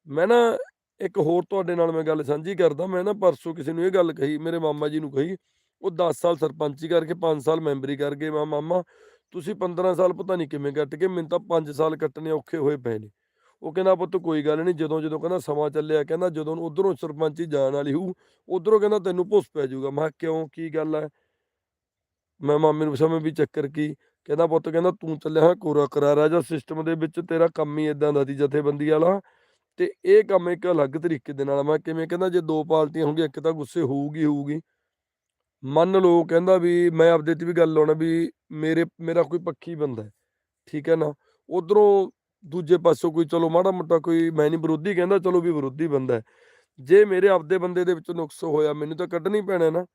ਮੈਂ ਨਾ ਇੱਕ ਹੋਰ ਤੁਹਾਡੇ ਨਾਲ ਮੈਂ ਗੱਲ ਸਾਂਝੀ ਕਰਦਾ। ਮੈਂ ਨਾ ਪਰਸੋਂ ਕਿਸੇ ਨੂੰ ਇਹ ਗੱਲ ਕਹੀ, ਮੇਰੇ ਮਾਮਾ ਜੀ ਨੂੰ ਕਹੀ, ਉਹ 10 ਸਾਲ ਸਰਪੰਚੀ ਕਰਕੇ 5 ਸਾਲ ਮੈਂਬਰੀ ਕਰ ਗਏ। ਮੈਂ ਮਾਮਾ, ਤੁਸੀਂ 15 ਸਾਲ ਪਤਾ ਨਹੀਂ ਕਿਵੇਂ ਕੱਟ ਕੇ ਮੈਨੂੰ ਤਾਂ 5 ਸਾਲ ਕੱਟਣੇ ਔਖੇ ਹੋਏ ਪਏ ਨੇ। ਉਹ ਕਹਿੰਦਾ, ਪੁੱਤ ਕੋਈ ਗੱਲ ਨਹੀਂ ਜਦੋਂ ਜਦੋਂ ਕਹਿੰਦਾ ਸਮਾਂ ਚੱਲਿਆ, ਕਹਿੰਦਾ ਜਦੋਂ ਉਧਰੋਂ ਸਰਪੰਚੀ ਜਾਣ ਵਾਲੀ ਹੋਊ, ਉਧਰੋਂ ਕਹਿੰਦਾ ਤੈਨੂੰ ਭੁੱਸ ਪੈ ਜਾਊਗਾ। ਮੈਂ ਕਿਹਾ, ਕਿਉਂ? ਕੀ ਗੱਲ ਹੈ ਮੈਂ ਮਾਮੇ ਨੂੰ ਪੁੱਛਿਆ, ਮੈਂ ਵੀ ਚੱਕਰ ਕੀ? ਕਹਿੰਦਾ, ਪੁੱਤ ਕਹਿੰਦਾ ਤੂੰ ਚੱਲਿਆ ਹੈ ਕੋਰਾ ਕਰਾਰਾ, ਜਾਂ ਸਿਸਟਮ ਦੇ ਵਿੱਚ ਤੇਰਾ ਕੰਮ ਹੀ ਇਦਾਂ ਦਾ ਸੀ, ਜਥੇਬੰਦੀ ਵਾਲਾ। ਤੇ ਇਹ ਕੰਮ ਇੱਕ ਅਲੱਗ ਤਰੀਕੇ ਦੇ ਨਾਲ, ਮੈਂ ਕਿਵੇਂ? ਕਹਿੰਦਾ, ਜੇ ਦੋ ਪਾਰਟੀਆਂ ਹੋਣਗੀਆਂ, ਇੱਕ ਤਾਂ ਗੁੱਸੇ ਹੋਊਗੀ ਹੋਊਗੀ। ਮੰਨ ਲਓ ਕਹਿੰਦਾ ਵੀ ਮੈਂ ਆਪਦੇ ਤੇ ਵੀ ਗੱਲ ਲਾਉਣਾ ਵੀ ਮੇਰੇ, ਮੇਰਾ ਕੋਈ ਪੱਖੀ ਬੰਦਾ ਹੈ, ਠੀਕ ਹੈ ਨਾ? ਉਧਰੋਂ ਦੂਜੇ ਪਾਸੋਂ ਕੋਈ ਚਲੋ ਮਾੜਾ ਮੋਟਾ ਕੋਈ ਮੈਂ ਨਹੀਂ ਵਿਰੋਧੀ ਕਹਿੰਦਾ, ਚਲੋ ਵੀ ਵਿਰੋਧੀ ਬੰਦਾ ਜੇ ਮੇਰੇ ਆਪਦੇ ਬੰਦੇ ਦੇ ਵਿੱਚ ਨੁਕਸ ਹੋਇਆ, ਮੈਨੂੰ ਤਾਂ ਕੱਢਣੀ ਪੈਣਾ ਨਾ।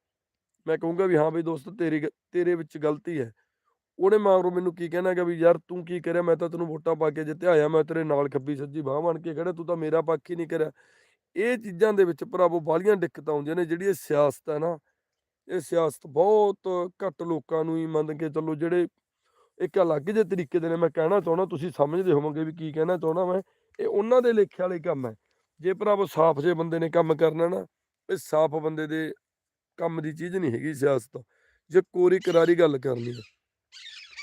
ਮੈਂ ਕਹੂੰਗਾ ਵੀ ਹਾਂ ਬਈ ਦੋਸਤ, ਤੇਰੀ ਗ- ਤੇਰੇ ਵਿੱਚ ਗਲਤੀ ਹੈ। ਉਹਨੇ ਮਗਰੋਂ ਮੈਨੂੰ ਕੀ ਕਹਿਣਾ ਗਾ ਵੀ ਯਾਰ ਤੂੰ ਕੀ ਕਰਿਆ, ਮੈਂ ਤਾਂ ਤੈਨੂੰ ਵੋਟਾਂ ਪਾ ਕੇ ਜਿੱਤਿਆ ਆਇਆ ਮੈਂ ਤੇਰੇ ਨਾਲ ਖੱਬੀ ਸੱਜੀ ਬਾਹ ਬਣ ਕੇ ਖੜਾ ਤੂੰ ਤਾਂ ਮੇਰਾ ਪੱਖ ਹੀ ਨਹੀਂ ਕਰਿਆ। ਇਹ ਚੀਜ਼ਾਂ ਦੇ ਵਿੱਚ ਭਰਾਵੋ ਬਾਲੀਆਂ ਦਿੱਕਤਾਂ ਆਉਂਦੀਆਂ ਨੇ, ਜਿਹੜੀ ਇਹ ਸਿਆਸਤ ਹੈ ਨਾ, ਇਹ ਸਿਆਸਤ ਬਹੁਤ ਘੱਟ ਲੋਕਾਂ ਨੂੰ ਹੀ ਮੰਨ ਕੇ ਚੱਲੋ, ਜਿਹੜੇ ਇੱਕ ਅਲੱਗ ਜਿਹੇ ਤਰੀਕੇ ਦੇ ਨੇ, ਮੈਂ ਕਹਿਣਾ ਚਾਹੁੰਦਾ, ਤੁਸੀਂ ਸਮਝਦੇ ਹੋਵੋਗੇ ਵੀ ਕੀ ਕਹਿਣਾ ਚਾਹੁੰਦਾ ਮੈਂ। ਇਹ ਉਹਨਾਂ ਦੇ ਲੇਖੇ ਵਾਲੇ ਕੰਮ ਹੈ। ਜੇ ਭਰਾਵੋ ਸਾਫ਼ ਜੇ ਬੰਦੇ ਨੇ ਕੰਮ ਕਰਨਾ ਨਾ, ਇਹ ਸਾਫ਼ ਬੰਦੇ ਦੇ ਕੰਮ ਦੀ ਚੀਜ਼ ਨਹੀਂ ਹੈਗੀ ਸਿਆਸਤ। ਜੇ ਕੋਰੀ ਕਰਾਰੀ ਗੱਲ ਕਰਨੀ ਹੈ।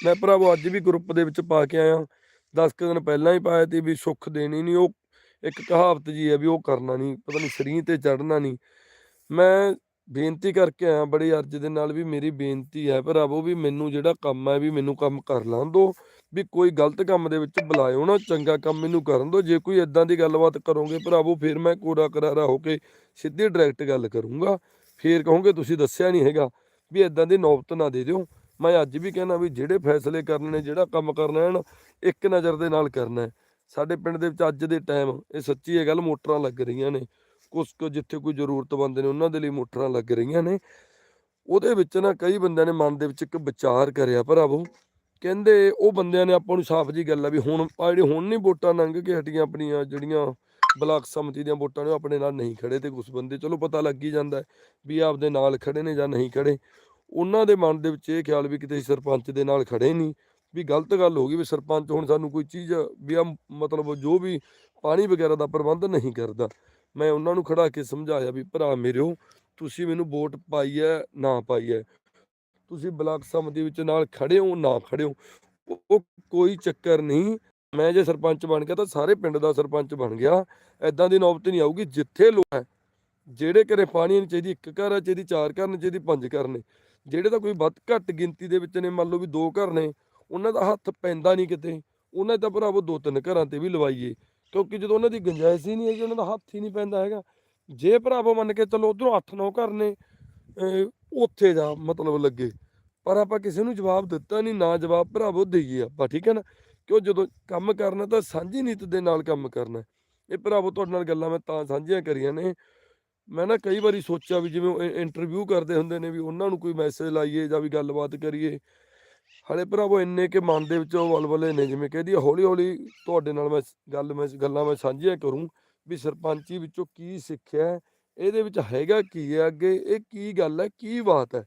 ਮੈਂ ਭਰਾਵੋ ਅੱਜ ਵੀ ਗਰੁੱਪ ਦੇ ਵਿੱਚ ਪਾ ਕੇ ਆਇਆ। 10 ਕੁ ਦਿਨ ਪਹਿਲਾਂ ਹੀ ਪਾਇਆ ਤੇ ਵੀ ਸੁੱਖ ਦੇਣੀ ਨਹੀਂ, ਉਹ ਇੱਕ ਕਹਾਵਤ ਜੀ ਹੈ ਵੀ ਉਹ ਕਰਨਾ ਨਹੀਂ, ਪਤਾ ਨਹੀਂ ਸਰੀਰ ਤੇ ਚੜਨਾ ਨਹੀਂ। ਮੈਂ ਬੇਨਤੀ ਕਰਕੇ ਆਇਆ ਬੜੀ ਅਰਜ਼ ਦੇ ਨਾਲ ਵੀ ਮੇਰੀ ਬੇਨਤੀ ਹੈ ਭਰਾਵੋ ਵੀ ਮੈਨੂੰ ਜਿਹੜਾ ਕੰਮ ਹੈ ਵੀ ਮੈਨੂੰ ਕੰਮ ਕਰ ਲਾਂ ਦੋ ਵੀ ਕੋਈ ਗਲਤ ਕੰਮ ਦੇ ਵਿੱਚ ਬੁਲਾਇਓ ਨਾ, ਚੰਗਾ ਕੰਮ ਮੈਨੂੰ ਕਰਨ ਦੋ ਜੇ ਕੋਈ ਇਦਾਂ ਦੀ ਗੱਲਬਾਤ ਕਰੋਗੇ ਭਰਾਵੋ ਫਿਰ ਮੈਂ ਕੋਰਾ ਕਰਾਰਾ ਹੋ ਕੇ ਸਿੱਧੀ ਡਾਇਰੈਕਟ ਗੱਲ ਕਰੂੰਗਾ, ਫੇਰ ਕਹੋਗੇ ਤੁਸੀਂ ਦੱਸਿਆ ਨਹੀਂ ਹੈਗਾ ਵੀ ਇਦਾਂ ਦੀ ਨੌਬਤ ਨਾ ਦੇ ਦਿਓ, ਮੈਂ ਅੱਜ ਵੀ ਕਹਿੰਦਾ ਵੀ ਜਿਹੜੇ ਫੈਸਲੇ ਕਰਨੇ ਨੇ, ਜਿਹੜਾ ਕੰਮ ਕਰਨਾ ਹੈ ਨਾ, ਇੱਕ ਨਜ਼ਰ ਦੇ ਨਾਲ ਕਰਨਾ ਹੈ, ਸਾਡੇ ਪਿੰਡ ਦੇ ਵਿੱਚ ਅੱਜ ਦੇ ਟਾਈਮ ਇਹ ਸੱਚੀ ਇਹ ਗੱਲ ਮੋਟਰਾਂ ਲੱਗ ਰਹੀਆਂ ਨੇ ਕੁਛ ਕੁ ਜਿੱਥੇ ਕੋਈ ਜ਼ਰੂਰਤਮੰਦ ਨੇ, ਉਹਨਾਂ ਦੇ ਲਈ ਮੋਟਰਾਂ ਲੱਗ ਰਹੀਆਂ ਨੇ। ਉਹਦੇ ਵਿੱਚ ਨਾ ਕਈ ਬੰਦਿਆਂ ਨੇ ਮਨ ਦੇ ਵਿੱਚ ਇੱਕ ਵਿਚਾਰ ਕਰਿਆ ਭਰਾਵੋ ਕਹਿੰਦੇ ਉਹ ਬੰਦਿਆਂ ਨੇ ਆਪਾਂ ਨੂੰ ਸਾਫ਼ ਜੀ ਗੱਲ ਆ ਵੀ ਹੁਣ ਆ ਜਿਹੜੀ ਹੁਣ ਨਹੀਂ ਵੋਟਾਂ ਲੰਘ ਕੇ ਹਟੀਆਂ ਆਪਣੀਆਂ ਜਿਹੜੀਆਂ ਬਲਾਕ ਸਮਿਤੀ ਦੀਆਂ ਵੋਟਾਂ ਨੇ, ਉਹ ਆਪਣੇ ਨਾਲ ਨਹੀਂ ਖੜੇ ਤੇ ਕੁਝ ਬੰਦੇ, ਚਲੋ ਪਤਾ ਲੱਗ ਹੀ ਜਾਂਦਾ ਵੀ ਆਪਦੇ ਨਾਲ ਖੜੇ ਨੇ ਜਾਂ ਨਹੀਂ ਖੜੇ। ਉਹਨਾਂ ਦੇ ਮਨ ਦੇ ਵਿੱਚ ਇਹ ਖਿਆਲ ਵੀ ਕਿਤੇ ਸਰਪੰਚ ਦੇ ਨਾਲ ਖੜੇ ਨਹੀਂ ਵੀ ਗਲਤ ਗੱਲ ਹੋ ਗਈ ਵੀ ਸਰਪੰਚ ਹੁਣ ਸਾਨੂੰ ਕੋਈ ਚੀਜ਼ ਵੀ ਆ, ਮਤਲਬ ਜੋ ਵੀ ਪਾਣੀ ਵਗੈਰਾ ਦਾ ਪ੍ਰਬੰਧ ਨਹੀਂ ਕਰਦਾ। ਮੈਂ ਉਹਨਾਂ ਨੂੰ ਖੜਾ ਕੇ ਸਮਝਾਇਆ ਵੀ ਭਰਾ ਮੇਰਿਓ, ਤੁਸੀਂ ਮੈਨੂੰ ਵੋਟ ਪਾਈ ਹੈ ਨਾ ਪਾਈ ਹੈ ਤੁਸੀਂ ਬਲਾਕ ਸਮਿਤੀ ਵਿੱਚ ਨਾਲ ਖੜੇ ਹੋ, ਨਾ ਖੜੇ ਹੋ, ਉਹ ਕੋਈ ਚੱਕਰ ਨਹੀਂ। ਮੈਂ ਜੇ ਸਰਪੰਚ ਬਣ ਗਿਆ ਤਾਂ ਸਾਰੇ ਪਿੰਡ ਦਾ ਸਰਪੰਚ ਬਣ ਗਿਆ। ਐਦਾਂ ਦੀ ਨੌਬਤ ਨਹੀਂ ਆਊਗੀ, ਜਿੱਥੇ ਲੋਕ ਹੈ ਜਿਹੜੇ ਘਰੇ ਪਾਣੀ ਨਹੀਂ ਚਾਹੀਦੀ, ਇੱਕ ਘਰ ਹੈ ਚਾਹੀਦੀ, ਚਾਰ ਘਰ ਨੇ ਚਾਹੀਦੀ, ਪੰਜ ਘਰ ਨੇ। ਜਿਹੜੇ ਤਾਂ ਕੋਈ ਵੱਧ ਘੱਟ ਗਿਣਤੀ ਦੇ ਵਿੱਚ ਨੇ, ਮੰਨ ਲਓ ਵੀ ਦੋ ਘਰ ਨੇ, ਉਹਨਾਂ ਦਾ ਹੱਥ ਪੈਂਦਾ ਨਹੀਂ ਕਿਤੇ। ਉਹਨਾਂ ਦਾ ਭਰਾਵੋ ਦੋ ਤਿੰਨ ਘਰਾਂ ਤੇ ਵੀ ਲਵਾਈਏ। ਕਿਉਂਕਿ ਜਦੋਂ ਉਹਨਾਂ ਦੀ ਗੁੰਜਾਇਸ਼ ਹੀ ਨਹੀਂ ਹੈਗੀ, ਉਹਨਾਂ ਦਾ ਹੱਥ ਹੀ ਨਹੀਂ ਪੈਂਦਾ ਹੈਗਾ। ਜੇ ਭਰਾਵੋ ਮੰਨ ਕੇ ਚਲੋ ਉਧਰੋਂ 8-9 ਘਰ ਨੇ ਉੱਥੇ ਜਾ ਮਤਲਬ ਲੱਗੇ। ਪਰ ਆਪਾਂ ਕਿਸੇ ਨੂੰ ਜਵਾਬ ਦਿੱਤਾ ਨਹੀਂ, ਨਾ ਜਵਾਬ ਭਰਾਵੋ ਦਈਏ ਆਪਾਂ, ਠੀਕ ਹੈ ਨਾ? ਕਿਉਂ ਜਦੋਂ ਕੰਮ ਕਰਨਾ ਤਾਂ ਸਾਂਝੀ ਨੀਤ ਦੇ ਨਾਲ ਕੰਮ ਕਰਨਾ ਇਹ ਭਰਾਵੋ ਤੁਹਾਡੇ ਨਾਲ ਗੱਲਾਂ ਮੈਂ ਤਾਂ ਸਾਂਝੀਆਂ ਕਰੀਆਂ ਨੇ। ਮੈਂ ਨਾ ਕਈ ਵਾਰੀ ਸੋਚਿਆ ਵੀ ਜਿਵੇਂ ਇੰਟਰਵਿਊ ਕਰਦੇ ਹੁੰਦੇ ਨੇ ਵੀ ਉਹਨਾਂ ਨੂੰ ਕੋਈ ਮੈਸੇਜ ਲਾਈਏ ਜਾਂ ਵੀ ਗੱਲਬਾਤ ਕਰੀਏ। ਹਲੇ ਭਰਾਵੋ ਇੰਨੇ ਕਿ ਮਨ ਦੇ ਵਿੱਚੋਂ ਵਲਵਲੇ ਨੇ, ਜਿਵੇਂ ਕਹਦੀ ਹੌਲੀ ਹੌਲੀ ਤੁਹਾਡੇ ਨਾਲ ਮੈਂ ਗੱਲ ਮੈਂ ਗੱਲਾਂ ਮੈਂ ਸਾਂਝੀਆਂ ਕਰੂੰ ਵੀ ਸਰਪੰਚੀ ਵਿੱਚੋਂ ਕੀ ਸਿੱਖਿਆ ਇਹਦੇ ਵਿੱਚ ਹੈਗਾ ਕੀ ਹੈ ਅੱਗੇ, ਇਹ ਕੀ ਗੱਲ ਹੈ, ਕੀ ਬਾਤ ਹੈ,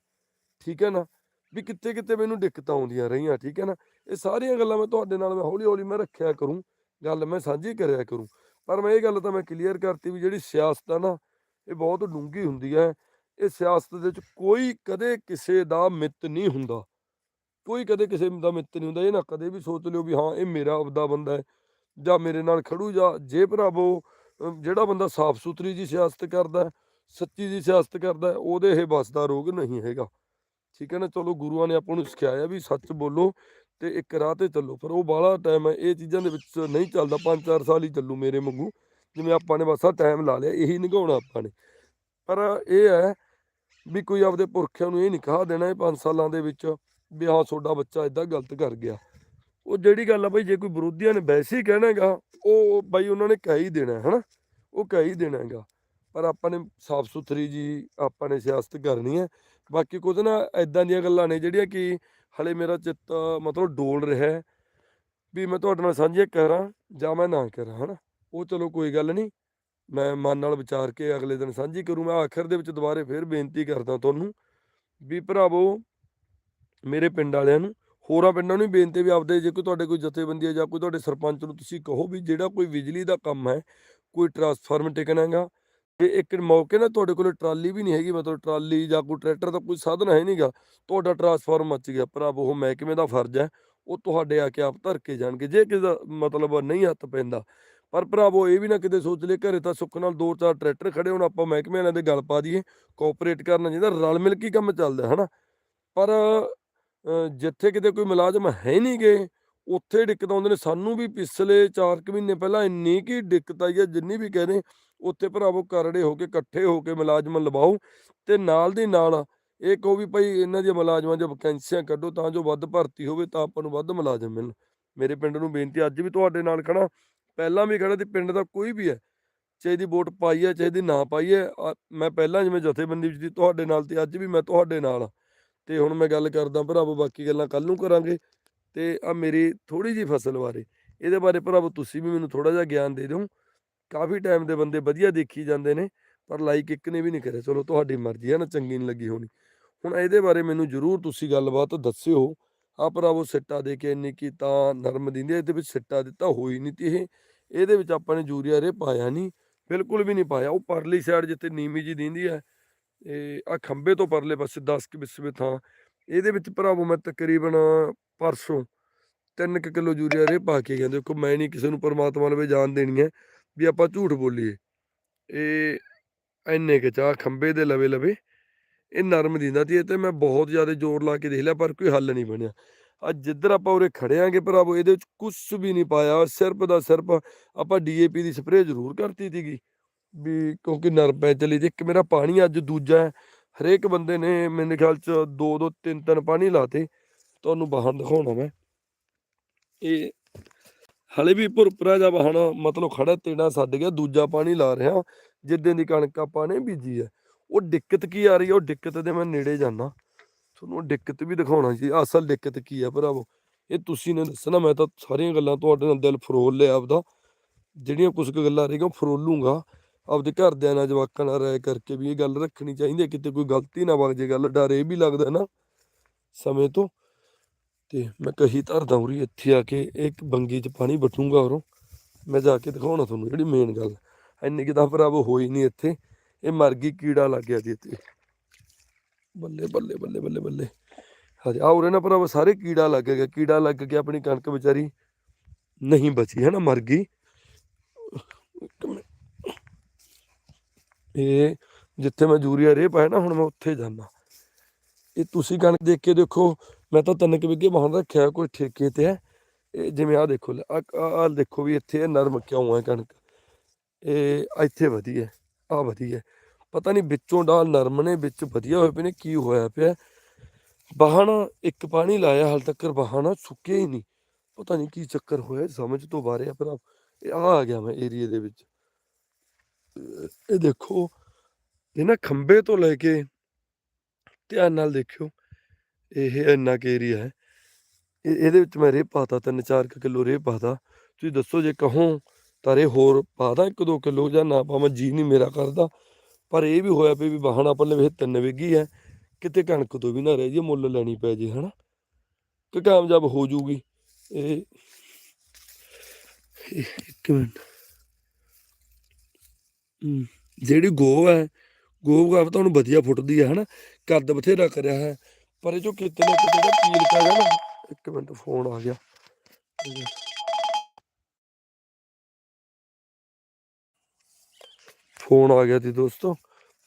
ਠੀਕ ਹੈ ਨਾ? ਵੀ ਕਿੱਥੇ ਕਿੱਥੇ ਮੈਨੂੰ ਦਿੱਕਤਾਂ ਆਉਂਦੀਆਂ ਰਹੀਆਂ, ਠੀਕ ਹੈ ਨਾ? ਇਹ ਸਾਰੀਆਂ ਗੱਲਾਂ ਮੈਂ ਤੁਹਾਡੇ ਨਾਲ ਮੈਂ ਹੌਲੀ ਹੌਲੀ ਮੈਂ ਰੱਖਿਆ ਕਰੂੰ, ਗੱਲ ਮੈਂ ਸਾਂਝੀ ਕਰਿਆ ਕਰੂੰ। ਪਰ ਮੈਂ ਇਹ ਗੱਲ ਤਾਂ ਮੈਂ ਕਲੀਅਰ ਕਰਤੀ ਵੀ ਜਿਹੜੀ ਸਿਆਸਤ ਆ ਨਾ, ਇਹ ਬਹੁਤ ਡੂੰਘੀ ਹੁੰਦੀ ਹੈ, ਇਹ ਸਿਆਸਤ ਦੇ ਵਿੱਚ ਕੋਈ ਕਦੇ ਕਿਸੇ ਦਾ ਮਿੱਤ ਨਹੀਂ ਹੁੰਦਾ। ਕੋਈ ਕਦੇ ਕਿਸੇ ਦਾ ਮਿੱਤ ਨਹੀਂ ਹੁੰਦਾ, ਇਹ ਨਾ ਕਦੇ ਵੀ ਸੋਚ ਲਿਓ ਵੀ ਹਾਂ, ਇਹ ਮੇਰਾ ਆਪਦਾ ਬੰਦਾ ਹੈ ਜਾਂ ਮੇਰੇ ਨਾਲ ਖੜੂ ਜਾਂ ਜੇ ਭਰਾਵੋ ਜਿਹੜਾ ਬੰਦਾ ਸਾਫ਼ ਸੁਥਰੀ ਜੀ ਸਿਆਸਤ ਕਰਦਾ ਸੱਚੀ ਦੀ ਸਿਆਸਤ ਕਰਦਾ ਉਹਦੇ ਇਹ ਬਸ ਦਾ ਰੋਗ ਨਹੀਂ ਹੈਗਾ। ਠੀਕ ਹੈ ਨਾ, ਚਲੋ ਗੁਰੂਆਂ ਨੇ ਆਪਾਂ ਨੂੰ ਸਿਖਾਇਆ ਵੀ ਸੱਚ ਬੋਲੋ ਤੇ ਇੱਕ ਰਾਹ ਤੇ ਚੱਲੋ, ਪਰ ਉਹ ਬਾਹਲਾ ਟਾਈਮ ਹੈ, ਇਹ ਚੀਜ਼ਾਂ ਦੇ ਵਿੱਚ ਨਹੀਂ ਚੱਲਦਾ 5-4 ਸਾਲ ਹੀ ਚੱਲੂ ਮੇਰੇ ਵਾਂਗੂ, ਜਿਵੇਂ ਆਪਾਂ ਨੇ ਬਸ ਆ ਟਾਈਮ ਲਾ ਲਿਆ, ਇਹੀ ਨਿਗਾਉਣਾ ਆਪਾਂ ਨੇ। ਪਰ ਇਹ ਹੈ ਵੀ ਕੋਈ ਆਪਦੇ ਪੁਰਖਿਆਂ ਨੂੰ ਇਹ ਨਹੀਂ ਕਹਾ ਦੇਣਾ ਇਹ 5 ਸਾਲਾਂ ਦੇ ਵਿੱਚ। ਵੀ ਹਾਂ ਤੁਹਾਡਾ ਬੱਚਾ ਇਦਾਂ ਗਲਤ ਕਰ ਗਿਆ। ਉਹ ਜਿਹੜੀ ਗੱਲ ਆ ਬਈ ਜੇ ਕੋਈ ਵਿਰੋਧੀਆਂ ਨੇ ਵੈਸੇ ਹੀ ਕਹਿਣਾ ਹੈਗਾ ਉਹ ਬਈ ਉਹਨਾਂ ਨੇ ਕਹਿ ਹੀ ਦੇਣਾ ਹੈ, ਹਨਾ? ਉਹ ਕਹਿ ਹੀ ਦੇਣਾ ਹੈਗਾ। ਪਰ ਆਪਾਂ ਨੇ ਸਾਫ਼ ਸੁਥਰੀ ਜੀ ਆਪਾਂ ਨੇ ਸਿਆਸਤ ਕਰਨੀ ਹੈ। ਬਾਕੀ ਕੁਝ ਨਾ ਐਦਾਂ ਦੀਆਂ ਗੱਲਾਂ ਨੇ ਜਿਹੜੀਆਂ ਕਿ ਹਲੇ ਮੇਰਾ ਚਿੱਤ ਮਤਲਬ ਡੋਲ ਰਿਹਾ ਹੈ ਵੀ ਮੈਂ ਤੁਹਾਡੇ ਨਾਲ ਸਾਂਝੀਆਂ ਕਰਾਂ ਜਾਂ ਮੈਂ ਨਾ ਕਰਾਂ ਹਨਾ? ਉਹ ਚਲੋ ਕੋਈ ਗੱਲ ਨਹੀਂ। ਮੈਂ ਮਨ ਨਾਲ ਵਿਚਾਰ ਕੇ ਅਗਲੇ ਦਿਨ ਸਾਂਝੀ ਕਰੂੰ। ਮੈਂ ਆਖਰ ਦੇ ਵਿੱਚ ਦੁਬਾਰੇ ਫੇਰ ਬੇਨਤੀ ਕਰਦਾ ਤੁਹਾਨੂੰ ਵੀ ਭਰਾਵੋ ਮੇਰੇ ਪਿੰਡ ਵਾਲਿਆਂ ਨੂੰ। ਹੋਰਾਂ ਪਿੰਡਾਂ ਨੂੰ ਵੀ ਬੇਨਤੀ ਵੀ ਆਪਦੇ ਜੇ ਕੋਈ ਤੁਹਾਡੇ ਕੋਈ ਜਥੇਬੰਦੀ ਹੈ ਜਾਂ ਕੋਈ ਤੁਹਾਡੇ ਸਰਪੰਚ ਨੂੰ ਤੁਸੀਂ ਕਹੋ ਵੀ ਜਿਹੜਾ ਕੋਈ ਬਿਜਲੀ ਦਾ ਕੰਮ ਹੈ, ਕੋਈ ਟਰਾਂਸਫਾਰਮਰ ਟਿਕਣਾ ਹੈਗਾ, ਤੇ ਇੱਕ ਮੌਕੇ ਨਾ ਤੁਹਾਡੇ ਕੋਲ ਟਰਾਲੀ ਵੀ ਨਹੀਂ ਹੈਗੀ, ਮਤਲਬ ਟਰਾਲੀ ਜਾਂ ਕੋਈ ਟਰੈਕਟਰ ਦਾ ਕੋਈ ਸਾਧਨ ਹੈ ਨਹੀਂਗਾ, ਤੁਹਾਡਾ ਟਰਾਂਸਫਾਰਮ ਮੱਚ ਗਿਆ। ਭਰਾਵੋ ਉਹ ਮਹਿਕਮੇ ਦਾ ਫਰਜ਼ ਹੈ, ਉਹ ਤੁਹਾਡੇ ਆ ਕੇ ਆਪ ਧਰ ਕੇ ਜਾਣਗੇ, ਜੇ ਕਿਸੇ ਦਾ ਮਤਲਬ ਨਹੀਂ ਹੱਥ ਪੈਂਦਾ। ਪਰ ਭਰਾਵੋ ਇਹ ਵੀ ਨਾ ਕਿਤੇ ਸੋਚ ਲੈ ਘਰੇ ਤਾਂ ਸੁੱਖ ਨਾਲ ਦੋ ਚਾਰ ਟਰੈਕਟਰ ਖੜੇ ਹੁਣ, ਆਪਾਂ ਮਹਿਕਮੇ ਵਾਲਿਆਂ ਦੇ ਗੱਲ ਪਾ ਦਈਏ ਕੋਆਪਰੇਟ ਕਰਨਾ ਚਾਹੀਦਾ ਰਲ ਮਿਲ ਕੇ ਹੀ ਕੰਮ ਚੱਲਦਾ, ਹਨਾ? ਪਰ ਜਿੱਥੇ ਕਿਤੇ ਕੋਈ ਮੁਲਾਜ਼ਮ ਹੈ ਨਹੀਂ ਗਏ ਉੱਥੇ ਦਿੱਕਤ ਆਉਂਦੇ ਨੇ। ਸਾਨੂੰ ਵੀ ਪਿਛਲੇ 4 ਕੁ ਮਹੀਨੇ ਪਹਿਲਾਂ ਇੰਨੀ ਕੀ ਦਿੱਕਤ ਆਈ ਹੈ, ਜਿੰਨੀ ਵੀ ਕਹਿੰਦੇ ਉੱਥੇ ਭਰਾਵੋ ਕਰੜੇ ਹੋ ਕੇ, ਇਕੱਠੇ ਹੋ ਕੇ ਮੁਲਾਜ਼ਮ ਲਵਾਓ ਤੇ ਨਾਲ ਦੀ ਨਾਲ ਇਹ ਕਹੋ ਵੀ ਭਾਈ ਇਹਨਾਂ ਦੀਆਂ ਮੁਲਾਜ਼ਮਾਂ ਦੀਆਂ ਵੈਕੈਂਸੀਆਂ ਕੱਢੋ, ਤਾਂ ਜੋ ਵੱਧ ਭਰਤੀ ਹੋਵੇ, ਤਾਂ ਆਪਾਂ ਨੂੰ ਵੱਧ ਮੁਲਾਜ਼ਮ ਮਿਲਣ। ਮੇਰੇ ਪਿੰਡ ਨੂੰ ਬੇਨਤੀ ਅੱਜ ਵੀ ਤੁਹਾਡੇ ਨਾਲ ਖੜਾ ਪਹਿਲਾਂ ਵੀ ਖੜਾ ਤੇ ਪਿੰਡ ਦਾ ਕੋਈ ਵੀ ਹੈ, ਚਾਹੇ ਦੀ ਵੋਟ ਪਾਈ ਹੈ, ਚਾਹੇ ਦੀ ਨਾ ਪਾਈ ਹੈ ਮੈਂ ਪਹਿਲਾਂ ਜਿਵੇਂ ਜਥੇਬੰਦੀ ਵਿੱਚ ਦੀ ਤੁਹਾਡੇ ਨਾਲ ਤੇ ਅੱਜ ਵੀ ਮੈਂ ਤੁਹਾਡੇ ਨਾਲ ਤੇ ਹੁਣ ਮੈਂ ਗੱਲ ਕਰਦਾ ਭਰਾਵੋ ਬਾਕੀ ਗੱਲਾਂ ਕੱਲ ਨੂੰ ਕਰਾਂਗੇ। ਤੇ ਆ ਮੇਰੀ ਥੋੜੀ ਜੀ ਫਸਲ ਬਾਰੇ ਇਹਦੇ ਬਾਰੇ ਭਰਾਵੋ ਤੁਸੀਂ ਵੀ ਮੈਨੂੰ ਥੋੜਾ ਜਿਹਾ ਗਿਆਨ ਦੇ ਦਿਓ। ਕਾਫੀ ਟਾਈਮ ਦੇ ਬੰਦੇ ਵਧੀਆ ਦੇਖੀ ਜਾਂਦੇ ਨੇ ਪਰ ਲਾਈਕ ਇੱਕ ਨੇ ਵੀ ਨਹੀਂ ਕਰਿਆ। ਚਲੋ ਤੁਹਾਡੀ ਮਰਜ਼ੀ ਹੈ ਨਾ ਚੰਗੀ ਨਹੀਂ ਲੱਗੀ ਹੋਣੀ। ਹੁਣ ਇਹਦੇ ਬਾਰੇ ਮੈਨੂੰ ਜ਼ਰੂਰ ਤੁਸੀਂ ਗੱਲਬਾਤ ਦੱਸਿਓ। ਆ ਭਰਾਵੋ ਸਿੱਟਾ ਦੇ ਕੇ ਇੰਨੀ ਕੀ ਤਾਂ ਨਰਮ ਦਿੰਦੇ ਆ, ਇਹਦੇ ਵਿੱਚ ਸਿੱਟਾ ਦਿੱਤਾ ਹੋਈ ਨਹੀਂ ਤੀ ਇਹ। ਇਹਦੇ ਵਿੱਚ ਆਪਾਂ ਨੇ ਯੂਰੀਆ ਰੇ ਪਾਇਆ ਨਹੀਂ ਬਿਲਕੁਲ ਵੀ ਨਹੀਂ ਪਾਇਆ। ਉਹ ਪਰਲੀ ਸਾਈਡ ਜਿੱਥੇ ਨੀਮੀ ਜੀ ਦਿੰਦੀ ਹੈ ਇਹ ਆ ਖੰਬੇ ਤੋਂ ਪਰਲੇ ਪਾਸੇ 10 ਕਿ ਵਿਸਵੇ ਥਾਂ, ਇਹਦੇ ਵਿੱਚ ਭਰਾਵੋ ਮੈਂ ਤਕਰੀਬਨ ਪਰਸੋਂ 3 ਕਿਲੋ ਯੂਰੀਆ ਰੇ ਪਾ ਕੇ ਗਿਆ। ਦੇਖੋ ਮੈਂ ਨਹੀਂ ਕਿਸੇ ਨੂੰ ਪਰਮਾਤਮਾ ਲਵੇ ਜਾਨ ਦੇਣੀ ਹੈ ਵੀ ਆਪਾਂ ਝੂਠ ਬੋਲੀਏ। ਇਹ ਐਨੇ ਕਿ ਚਾਹ ਖੰਬੇ ਦੇ ਲਵੇ ਲਵੇ, ਇਹ ਨਰਮ ਦਿੰਦਾ ਤੀ ਇਹ ਤੇ ਮੈਂ ਬਹੁਤ ਜ਼ਿਆਦਾ ਜ਼ੋਰ ਲਾ ਕੇ ਦੇਖ ਲਿਆ ਪਰ ਕੋਈ ਹੱਲ ਨਹੀਂ ਬਣਿਆ। ਅੱਜ ਜਿੱਧਰ ਆਪਾਂ ਉਰੇ ਖੜਿਆਂਗੇ ਭਰਾਵੋ ਇਹਦੇ ਵਿੱਚ ਕੁਝ ਵੀ ਨਹੀਂ ਪਾਇਆ, ਸਿਰਫ ਦਾ ਸਿਰਫ ਆਪਾਂ ਡੀਏਪੀ ਦੀ ਸਪਰੇਅ ਜ਼ਰੂਰ ਕਰਤੀ ਸੀਗੀ। ਵੀ ਕਿਉਂਕਿ ਨਰਮ ਪੈ ਚਲੀ ਤੇ ਇੱਕ ਮੇਰਾ ਪਾਣੀ ਅੱਜ ਦੂਜਾ ਹੈ। ਹਰੇਕ ਬੰਦੇ ਨੇ ਮੇਰੇ ਖਿਆਲ ਚ ਦੋ ਦੋ, ਤਿੰਨ ਤਿੰਨ ਪਾਣੀ ਲਾਤੇ ਤੁਹਾਨੂੰ ਬਾਹਰ ਦਿਖਾਉਣਾ ਮੈਂ। ਇਹ ਹਲੇ ਵੀ ਭੁਰਪੁਰਾ ਜਾ ਵਾਹਣ, ਮਤਲਬ ਖੜਾ ਤੇੜਾ ਛੱਡ ਗਿਆ, ਦੂਜਾ ਪਾਣੀ ਲਾ ਰਿਹਾ। ਜਿੱਦਾਂ ਦੀ ਕਣਕ ਆਪਾਂ ਨੇ ਬੀਜੀ ਹੈ। ਉਹ ਦਿੱਕਤ ਕੀ ਆ ਰਹੀ ਹੈ? ਉਹ ਦਿੱਕਤ ਦੇ ਮੈਂ ਨੇੜੇ ਜਾਣਾ ਤੁਹਾਨੂੰ ਉਹ ਦਿੱਕਤ ਵੀ ਦਿਖਾਉਣਾ ਜੀ ਅਸਲ ਦਿੱਕਤ ਕੀ ਆ ਭਰਾਵੋ? ਇਹ ਤੁਸੀਂ ਨੇ ਦੱਸਣਾ, ਮੈਂ ਤਾਂ ਸਾਰੀਆਂ ਗੱਲਾਂ ਤੁਹਾਡੇ ਨਾਲ ਦਿਲ ਫਰੋਲ ਲਿਆ ਆਪਦਾ। ਜਿਹੜੀਆਂ ਕੁਝ ਕੁ ਗੱਲਾਂ ਰਹੀਆਂ, ਉਹ ਫਰੋਲੂੰਗਾ। ਆਪਦੇ ਘਰਦਿਆਂ ਨਾਲ, ਜਵਾਕਾਂ ਨਾਲ ਰਾਏ ਕਰਕੇ ਵੀ ਇਹ ਗੱਲ ਰੱਖਣੀ ਚਾਹੀਦੀ ਹੈ, ਕਿਤੇ ਕੋਈ ਗਲਤੀ ਨਾ ਵਗ ਜੇ ਗੱਲ, ਡਰ ਇਹ ਵੀ ਲੱਗਦਾ ਨਾ ਸਮੇਂ ਤੋਂ। ਤੇ ਮੈਂ ਕਹੀ ਧਰਦਾ ਉਰੀ ਇੱਥੇ ਆ ਕੇ, ਇੱਕ ਬੰਗੀ 'ਚ ਪਾਣੀ ਬਟੂੰਗਾ ਉਰੋਂ। ਮੈਂ ਜਾ ਕੇ ਦਿਖਾਉਣਾ ਤੁਹਾਨੂੰ ਜਿਹੜੀ ਮੇਨ ਗੱਲ। ਇੰਨੀ ਕਿਤਾ ਭਰਾਵੋ ਹੋਈ ਨਹੀਂ ਇੱਥੇ। ਇਹ ਮਰ ਗਈ, ਕੀੜਾ ਲੱਗ ਗਿਆ ਜੀ ਇੱਥੇ। ਬੱਲੇ ਬੱਲੇ ਬੱਲੇ ਬੱਲੇ ਬੱਲੇ। ਹਾਂਜੀ ਆ ਉਰੇ ਨਾ ਭਰਾਵੋ ਸਾਰੇ ਕੀੜਾ ਲੱਗ ਗਿਆ। ਕੀੜਾ ਲੱਗ ਗਿਆ ਆਪਣੀ ਕਣਕ ਵਿਚਾਰੀ। ਨਹੀਂ ਬਚੀ ਹੈ ਨਾ ਮਰ ਗਈ। ਇਹ ਜਿੱਥੇ ਮੈਂ ਯੂਰੀਆ ਰੇ ਪਾਇਆ ਨਾ, ਹੁਣ ਮੈਂ ਉੱਥੇ ਜਾਣਾ ਇਹ ਤੁਸੀਂ ਕਣਕ ਦੇਖ ਕੇ ਦੇਖੋ, ਮੈਂ ਤਾਂ ਤਿੰਨ ਕੁ ਵਿਗੇ ਵਾਹਣ ਰੱਖਿਆ, ਕੋਈ ਠੇਕੇ ਤੇ ਹੈ। ਇਹ ਜਿਵੇਂ ਆ ਦੇਖੋ ਆ ਦੇਖੋ ਵੀ ਇੱਥੇ ਨਰਮ ਕਿਉਂ ਹੈ ਕਣਕ? ਇਹ ਇੱਥੇ ਵਧੀਆ ਆ ਵਧੀਆ ਪਤਾ ਨਹੀਂ ਵਿੱਚੋਂ ਡਾਲ ਨਰਮ ਨੇ, ਵਿੱਚ ਵਧੀਆ ਹੋਏ ਪਏ ਨੇ, ਕੀ ਹੋਇਆ ਪਿਆ ਵਾਹਣ ਇੱਕ ਪਾਣੀ ਲਾਇਆ, ਹਾਲ ਤੱਕ ਵਾਹਣ ਸੁੱਕਿਆ ਹੀ ਨਹੀਂ। ਪਤਾ ਨਹੀਂ ਕੀ ਚੱਕਰ ਹੋਇਆ, ਸਮਝ ਤੋਂ ਬਾਹਰ ਆ ਭਰਾ ਇਹ ਆ ਆ ਗਿਆ ਮੈਂ ਏਰੀਏ ਦੇ ਵਿੱਚ। ਇਹ ਦੇਖੋ ਇਹ ਨਾ ਖੰਬੇ ਤੋਂ ਲੈ ਕੇ ਧਿਆਨ ਨਾਲ ਦੇਖਿਓ, ਇਹ ਇੰਨਾ ਕੁ ਏਰੀਆ ਹੈ। ਇਹਦੇ ਵਿੱਚ ਮੈਂ ਰੇਹ ਪਾਤਾ, ਤਿੰਨ ਚਾਰ ਕੁ ਕਿਲੋ ਰੇਹ ਪਾਤਾ। ਤੁਸੀਂ ਦੱਸੋ ਜੇ ਕਹੋ ਤਾਂ ਰੇ ਹੋਰ ਪਾਦਾ, ਇੱਕ ਦੋ ਕਿਲੋ ਜਾਂ ਨਾ ਪਾਵਾਂ, ਜੀ ਨਹੀਂ ਮੇਰਾ ਕਰਦਾ। ਪਰ ਇਹ ਵੀ ਹੋਇਆ ਪਈ ਵੀ ਵਾਹਣ ਆਪਾਂ ਲਵੇ ਤਿੰਨ ਵਿਗੀ ਹੈ, ਕਿਤੇ ਕਣਕ ਤੋਂ ਵੀ ਨਾ ਰਹਿ ਜੇ ਮੁੱਲ ਲੈਣੀ ਪੈ ਜੇ, ਹਨਾ। ਕਿ ਕਾਮਯਾਬ ਹੋ ਜੂਗੀ, ਇਹ, ਇੱਕ ਮਿੰਟ। ਜਿਹੜੀ ਗੋਹ ਹੈ ਗੋਹ ਗਾਵ ਤੁਹਾਨੂੰ ਵਧੀਆ ਫੁੱਟਦੀ ਹੈ, ਹਨਾ? ਕੱਦ ਬਥੇਰਾ ਕਰਿਆ ਹੈ। ਪਰ ਇਹ ਜੋ ਕਿਤੇ ਨਾ ਕਿਤੇ ਦਾ ਪੀਲ ਪੈ ਗਿਆ ਨਾ, ਇੱਕ ਮਿੰਟ, ਫੋਨ ਆ ਗਿਆ। ਫੋਨ ਆ ਗਿਆ ਜੀ ਦੋਸਤੋ।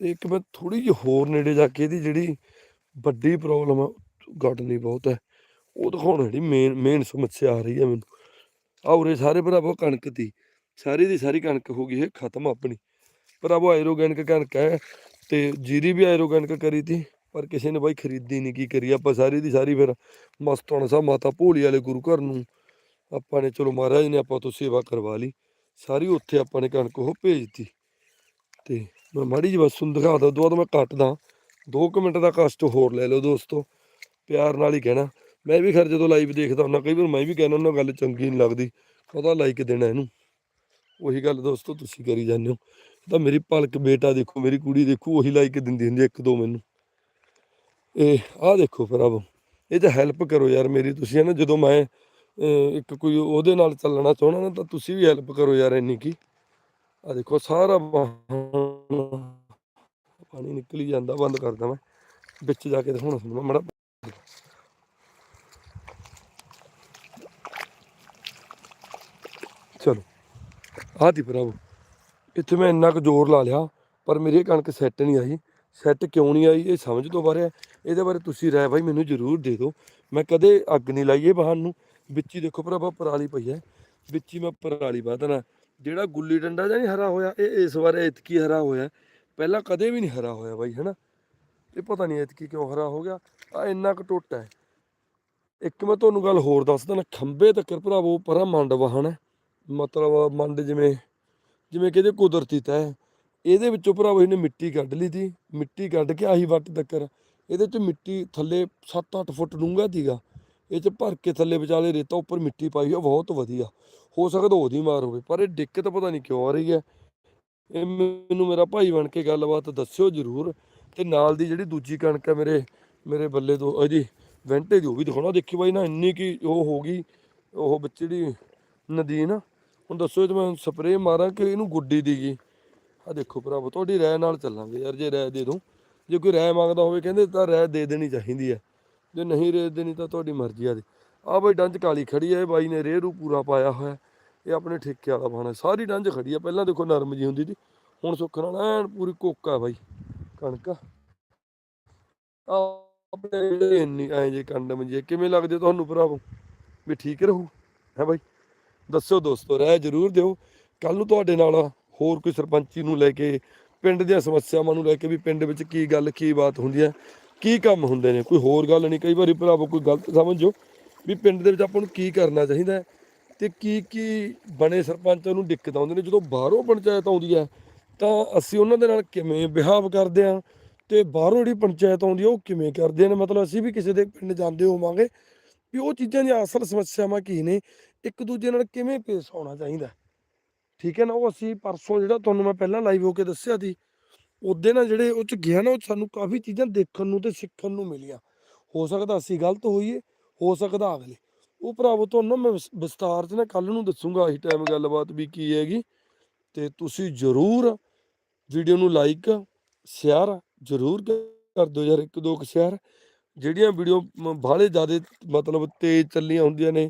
ਇੱਕ ਮੈਂ ਥੋੜੀ ਜਿਹੀ ਹੋਰ ਨੇੜੇ ਜਾ ਕੇ ਇਹਦੀ ਜਿਹੜੀ ਵੱਡੀ ਪ੍ਰੋਬਲਮ ਹੈ ਗਟਨੀ ਬਹੁਤ ਹੈ। ਉਹ ਦਿਖਾਉਣ ਜਿਹੜੀ ਮੇਨ ਮੇਨ ਸਮੱਸਿਆ ਆ ਰਹੀ ਹੈ ਮੈਨੂੰ। ਆ ਉਰੇ ਸਾਰੇ ਭਰਾਵੋ ਕਣਕ ਤੀ ਸਾਰੀ ਦੀ ਸਾਰੀ ਕਣਕ ਹੋ ਗਈ ਹੈ, ਖਤਮ ਆਪਣੀ। ਭਰਾਵੋ ਆਇਰੋਗੈਨਿਕ ਕਣਕ ਹੈ ਤੇ ਜੀਰੀ ਵੀ ਆਇਰੋਗੈਨਿਕ ਕਰੀ ਤੀ, ਪਰ ਕਿਸੇ ਨੇ ਬਾਈ ਖਰੀਦੀ ਨਹੀਂ ਕੀ ਕਰੀ ਆਪਾਂ ਸਾਰੀ ਦੀ ਸਾਰੀ ਫਿਰ ਮਸਤਾਨ ਸਾਹਿਬ ਮਾਤਾ ਭੋਲੀ ਵਾਲੇ ਗੁਰੂ ਘਰ ਨੂੰ ਆਪਾਂ ਨੇ, ਚਲੋ ਮਹਾਰਾਜ ਨੇ ਆਪਾਂ ਤੋਂ ਸੇਵਾ ਕਰਵਾ ਲਈ, ਸਾਰੀ ਉੱਥੇ ਆਪਾਂ ਨੇ ਕਣਕ ਉਹ ਭੇਜਤੀ ਤੇ। ਮੈਂ ਮਾੜੀ ਜਿਹੀ ਬਸ ਤੁਹਾਨੂੰ ਦਿਖਾ ਦਾਂ ਦੁਆ ਮੈਂ ਕੱਟਦਾ 2 ਮਿੰਟ ਦਾ ਕਸ਼ਟ ਹੋਰ ਲੈ ਲਓ ਦੋਸਤੋ, ਪਿਆਰ ਨਾਲ ਹੀ ਕਹਿਣਾ। ਮੈਂ ਵੀ ਖੈਰ ਜਦੋਂ ਲਾਈਵ ਦੇਖਦਾ ਹੁੰਦਾ, ਕਈ ਵਾਰ ਮੈਂ ਵੀ ਕਹਿਣਾ ਉਹਨਾਂ ਗੱਲ ਚੰਗੀ ਨਹੀਂ ਲੱਗਦੀ ਉਹਦਾ ਲਾਈਕ ਦੇਣਾ ਇਹਨੂੰ? ਉਹੀ ਗੱਲ ਦੋਸਤੋ, ਤੁਸੀਂ ਕਰੀ ਜਾਂਦੇ ਹੋ। ਤਾਂ ਮੇਰੀ ਪਲਕ ਬੇਟਾ ਦੇਖੋ, ਮੇਰੀ ਕੁੜੀ ਦੇਖੋ, ਉਹੀ ਲਾਈ ਕੇ ਦਿੰਦੀ ਹੁੰਦੀ ਇੱਕ ਦੋ ਮੈਨੂੰ। ਇਹ, ਆਹ ਦੇਖੋ ਭਰਾਵੋ ਇਹ ਤਾਂ ਹੈਲਪ ਕਰੋ ਯਾਰ ਮੇਰੀ, ਤੁਸੀਂ ਹੈ ਨਾ ਜਦੋਂ ਮੈਂ ਇੱਕ ਕੋਈ ਉਹਦੇ ਨਾਲ ਚੱਲਣਾ ਚਾਹਣਾ ਨਾ, ਤਾਂ ਤੁਸੀਂ ਵੀ ਹੈਲਪ ਕਰੋ ਯਾਰ ਇੰਨੀ ਕੀ। ਆ ਦੇਖੋ, ਸਾਰਾ ਵਾਹਣ ਪਾਣੀ ਨਿਕਲੀ ਜਾਂਦਾ, ਬੰਦ ਕਰਦਾ ਮੈਂ। ਵਿੱਚ ਜਾ ਕੇ ਦਿਖਾਉਣਾ ਤੁਹਾਨੂੰ ਮੈਂ, ਮੜਾ ਚਲੋ, ਆਹ ਦੀ ਭਰਾਵੋ ਇੱਥੇ ਮੈਂ ਇੰਨਾ ਕੁ ਜ਼ੋਰ ਲਾ ਲਿਆ, ਪਰ ਮੇਰੀ ਇਹ ਕਣਕ ਸੈੱਟ ਨਹੀਂ ਆਈ। ਸੈੱਟ ਕਿਉਂ ਨਹੀਂ ਆਈ, ਇਹ ਸਮਝ ਤੋਂ ਬਾਹਰ ਹੈ। ਇਹਦੇ ਬਾਰੇ ਤੁਸੀਂ ਰਾਏ ਬਾਈ ਮੈਨੂੰ ਜ਼ਰੂਰ ਦੇ ਦਿਓ। ਮੈਂ ਕਦੇ ਅੱਗ ਨਹੀਂ ਲਾਈ ਇਹ ਵਾਹਨ ਨੂੰ। ਵਿੱਚ ਹੀ ਦੇਖੋ ਭਰਾਵਾ, ਪਰਾਲੀ ਪਈ ਹੈ। ਵਿੱਚ ਹੀ ਮੈਂ ਪਰਾਲੀ ਬਾਦਣਾ ਜਿਹੜਾ ਗੁੱਲੀ ਡੰਡਾ ਜਾਂ ਨਹੀਂ ਹਰਾ ਹੋਇਆ, ਇਹ ਇਸ ਵਾਰ ਇਤਕੀ ਹਰਾ ਹੋਇਆ। ਪਹਿਲਾਂ ਕਦੇ ਵੀ ਨਹੀਂ ਹਰਾ ਹੋਇਆ ਬਾਈ, ਹਨਾ? ਇਹ ਪਤਾ ਨਹੀਂ ਇਤਕੀ ਕਿਉਂ ਹਰਾ ਹੋ ਗਿਆ। ਆ ਇੰਨਾ ਕੁ ਟੁੱਟਾ ਹੈ। ਇੱਕ ਮੈਂ ਤੁਹਾਨੂੰ ਗੱਲ ਹੋਰ ਦੱਸ ਦਿੰਦਾ। ਖੰਬੇ ਤੱਕ ਭਰਾਵੋ, ਪਰਾਂ ਮੰਡ ਵਾਹਣ ਹੈ। ਮਤਲਬ ਮੰਡ ਜਿਵੇਂ ਜਿਵੇਂ ਕਿ ਇਹਦੇ ਕੁਦਰਤੀ ਤੈ ਇਹਦੇ ਵਿੱਚੋਂ ਭਰਾਵੋ ਇਹਨੇ ਮਿੱਟੀ ਕੱਢ ਲਈ ਤੀ ਮਿੱਟੀ ਕੱਢ ਕੇ ਆਹੀ ਵੱਟ ਤੱਕਰ ਇਹਦੇ ਚ ਮਿੱਟੀ ਥੱਲੇ 7-8 ਫੁੱਟ ਡੂੰਘਾ ਤੀਗਾ ਇਹ ਚ ਭਰ ਕੇ ਥੱਲੇ ਵਿਚਾਲੇ ਰੇਤਾ ਉੱਪਰ ਮਿੱਟੀ ਪਾਈ ਹੋਈ ਬਹੁਤ ਵਧੀਆ। ਹੋ ਸਕਦਾ ਉਹਦੀ ਮਾਰ ਹੋਵੇ, ਪਰ ਇਹ ਦਿੱਕਤ ਪਤਾ ਨਹੀਂ ਕਿਉਂ ਆ ਰਹੀ ਹੈ। ਇਹ ਮੈਨੂੰ ਮੇਰਾ ਭਾਈ ਬਣ ਕੇ ਗੱਲਬਾਤ ਦੱਸਿਓ ਜ਼ਰੂਰ। ਤੇ ਨਾਲ ਦੀ ਜਿਹੜੀ ਦੂਜੀ ਕਣਕ ਹੈ ਮੇਰੇ ਮੇਰੇ ਬੱਲੇ ਤੋਂ ਇਹਦੀ ਵੈਂਟੇ ਦੀ ਉਹ ਵੀ ਦਿਖਾਉਣਾ। ਦੇਖੀ ਬਾਈ ਨਾ, ਇੰਨੀ ਕੀ ਉਹ ਹੋ ਗਈ, ਉਹ ਵਿੱਚ ਜਿਹੜੀ ਨਾ ਹੁਣ ਦੱਸੋ ਇਹ 'ਚ ਮੈਂ ਸਪਰੇਅ ਮਾਰਾਂ ਕਿ ਇਹਨੂੰ ਗੁੱਡੀ ਦੀਗੀ ਆ ਦੇਖੋ ਭਰਾਵੋ ਤੁਹਾਡੀ ਰਾਏ ਨਾਲ ਚੱਲਾਂਗੇ ਯਾਰ, ਜੇ ਰਾਏ ਦੇ ਦੋ। ਜੇ ਕੋਈ ਰਾਏ ਮੰਗਦਾ ਹੋਵੇ ਕਹਿੰਦੇ ਤਾਂ ਰਾਏ ਦੇ ਦੇਣੀ ਚਾਹੀਦੀ ਹੈ ਜੇ ਨਹੀਂ ਰਾਏ ਦੇਣੀ ਤਾਂ ਤੁਹਾਡੀ ਮਰਜ਼ੀ ਆ ਦੇ ਆ ਬਈ ਡੰਜ ਕਾਲੀ ਖੜੀ ਹੈ ਇਹ ਬਾਈ ਨੇ ਰੇਰੂ ਪੂਰਾ ਪਾਇਆ ਹੋਇਆ। ਇਹ ਆਪਣੇ ਠੇਕੇ ਵਾਲਾ ਬਾਣਾ, ਸਾਰੀ ਡੰਜ ਖੜੀ ਹੈ ਪਹਿਲਾਂ ਦੇਖੋ ਨਰਮ ਜੀ ਹੁੰਦੀ ਸੀ, ਹੁਣ ਸੁੱਖ ਨਾਲ ਐਨ ਪੂਰੀ ਕੋਕਾ ਬਾਈ, ਕਣਕ। ਆ ਆਪਣੇ ਇੰਨੀ ਐ ਜੇ ਕੰਡਮ ਜੇ ਕਿਵੇਂ ਲੱਗਦੇ ਤੁਹਾਨੂੰ ਭਰਾਵੋ? ਵੀ ਠੀਕ ਰਹੂ, ਹੈ ਬਾਈ? ਦੱਸੋ ਦੋਸਤੋ ਰਹਿ ਜਰੂਰ ਦਿਓ। ਕੱਲ ਨੂੰ ਤੁਹਾਡੇ ਨਾਲ ਹੋਰ ਕੋਈ ਸਰਪੰਚੀ ਨੂੰ ਲੈ ਕੇ, ਪਿੰਡ ਦੀਆਂ ਸਮੱਸਿਆਵਾਂ ਨੂੰ ਲੈ ਕੇ ਵੀ ਪਿੰਡ ਵਿੱਚ ਕੀ ਗੱਲ, ਕੀ ਬਾਤ ਹੁੰਦੀ ਹੈ, ਕੀ ਕੰਮ ਹੁੰਦੇ ਨੇ, ਕੋਈ ਹੋਰ ਗੱਲ ਨਹੀਂ। ਕਈ ਵਾਰੀ ਭਰਾਵੋ, ਕੋਈ ਗਲਤ ਸਮਝੋ ਵੀ ਪਿੰਡ ਦੇ ਵਿੱਚ ਆਪਾਂ ਨੂੰ ਕੀ ਕਰਨਾ ਚਾਹੀਦਾ ਹੈ ਤੇ ਕੀ ਕੀ ਬਣੇ ਸਰਪੰਚ ਨੂੰ ਦਿੱਕਤ ਆਉਂਦੀ ਨੇ। ਜਦੋਂ ਬਾਹਰੋਂ ਪੰਚਾਇਤ ਆਉਂਦੀ ਹੈ, ਤਾਂ ਅਸੀਂ ਉਹਨਾਂ ਦੇ ਨਾਲ ਕਿਵੇਂ ਬਿਹਾਵ ਕਰਦੇ ਆ ਤੇ ਬਾਹਰੋਂ ਜਿਹੜੀ ਪੰਚਾਇਤ ਆਉਂਦੀ ਹੈ, ਉਹ ਕਿਵੇਂ ਕਰਦੇ ਨੇ? ਮਤਲਬ ਅਸੀਂ ਵੀ ਕਿਸੇ ਦੇ ਪਿੰਡ ਜਾਂਦੇ ਹੋਵਾਂਗੇ ਵੀ ਉਹ ਚੀਜ਼ਾਂ ਦੀਆਂ ਅਸਲ ਸਮੱਸਿਆਵਾਂ ਕੀ ਨੇ? ਇੱਕ ਦੂਜੇ ਨਾਲ ਕਿਵੇਂ ਪੇਸ਼ ਆਉਣਾ ਚਾਹੀਦਾ? ਠੀਕ ਹੈ ਨਾ, ਉਹ ਅਸੀਂ ਪਰਸੋਂ ਜਿਹੜਾ ਤੁਹਾਨੂੰ ਮੈਂ ਪਹਿਲਾਂ ਲਾਈਵ ਹੋ ਕੇ ਦੱਸਿਆ ਸੀ, ਉਹਦੇ ਨਾਲ ਜਿਹੜੇ ਉਹ ਚ ਗਿਆ ਨਾ, ਉਹ ਸਾਨੂੰ ਕਾਫੀ ਚੀਜ਼ਾਂ ਦੇਖਣ ਨੂੰ ਤੇ ਸਿੱਖਣ ਨੂੰ ਮਿਲੀਆਂ। ਹੋ ਸਕਦਾ ਅਸੀਂ ਗਲਤ ਹੋਈਏ, ਹੋ ਸਕਦਾ ਅਗਲੇ ਉਹ ਭਰਾਵੋ, ਤੁਹਾਨੂੰ ਮੈਂ ਵਿਸ- ਵਿਸਤਾਰ ਚ ਨਾ ਕੱਲ ਨੂੰ ਦੱਸੂਗਾ, ਆਹੀ ਟਾਈਮ ਗੱਲਬਾਤ ਵੀ ਕੀ ਹੈਗੀ। ਤੇ ਤੁਸੀਂ ਜ਼ਰੂਰ ਵੀਡੀਓ ਨੂੰ ਲਾਈਕ ਸ਼ੇਅਰ ਜ਼ਰੂਰ ਕਰ ਦਿਓ ਯਾਰ ਇੱਕ ਦੋ ਕੁ ਸ਼ੇਅਰ ਜਿਹੜੀਆਂ ਵੀਡੀਓ ਬਾਹਲੇ ਜ਼ਿਆਦਾ ਮਤਲਬ ਤੇਜ਼ ਚੱਲੀਆਂ ਹੁੰਦੀਆਂ ਨੇ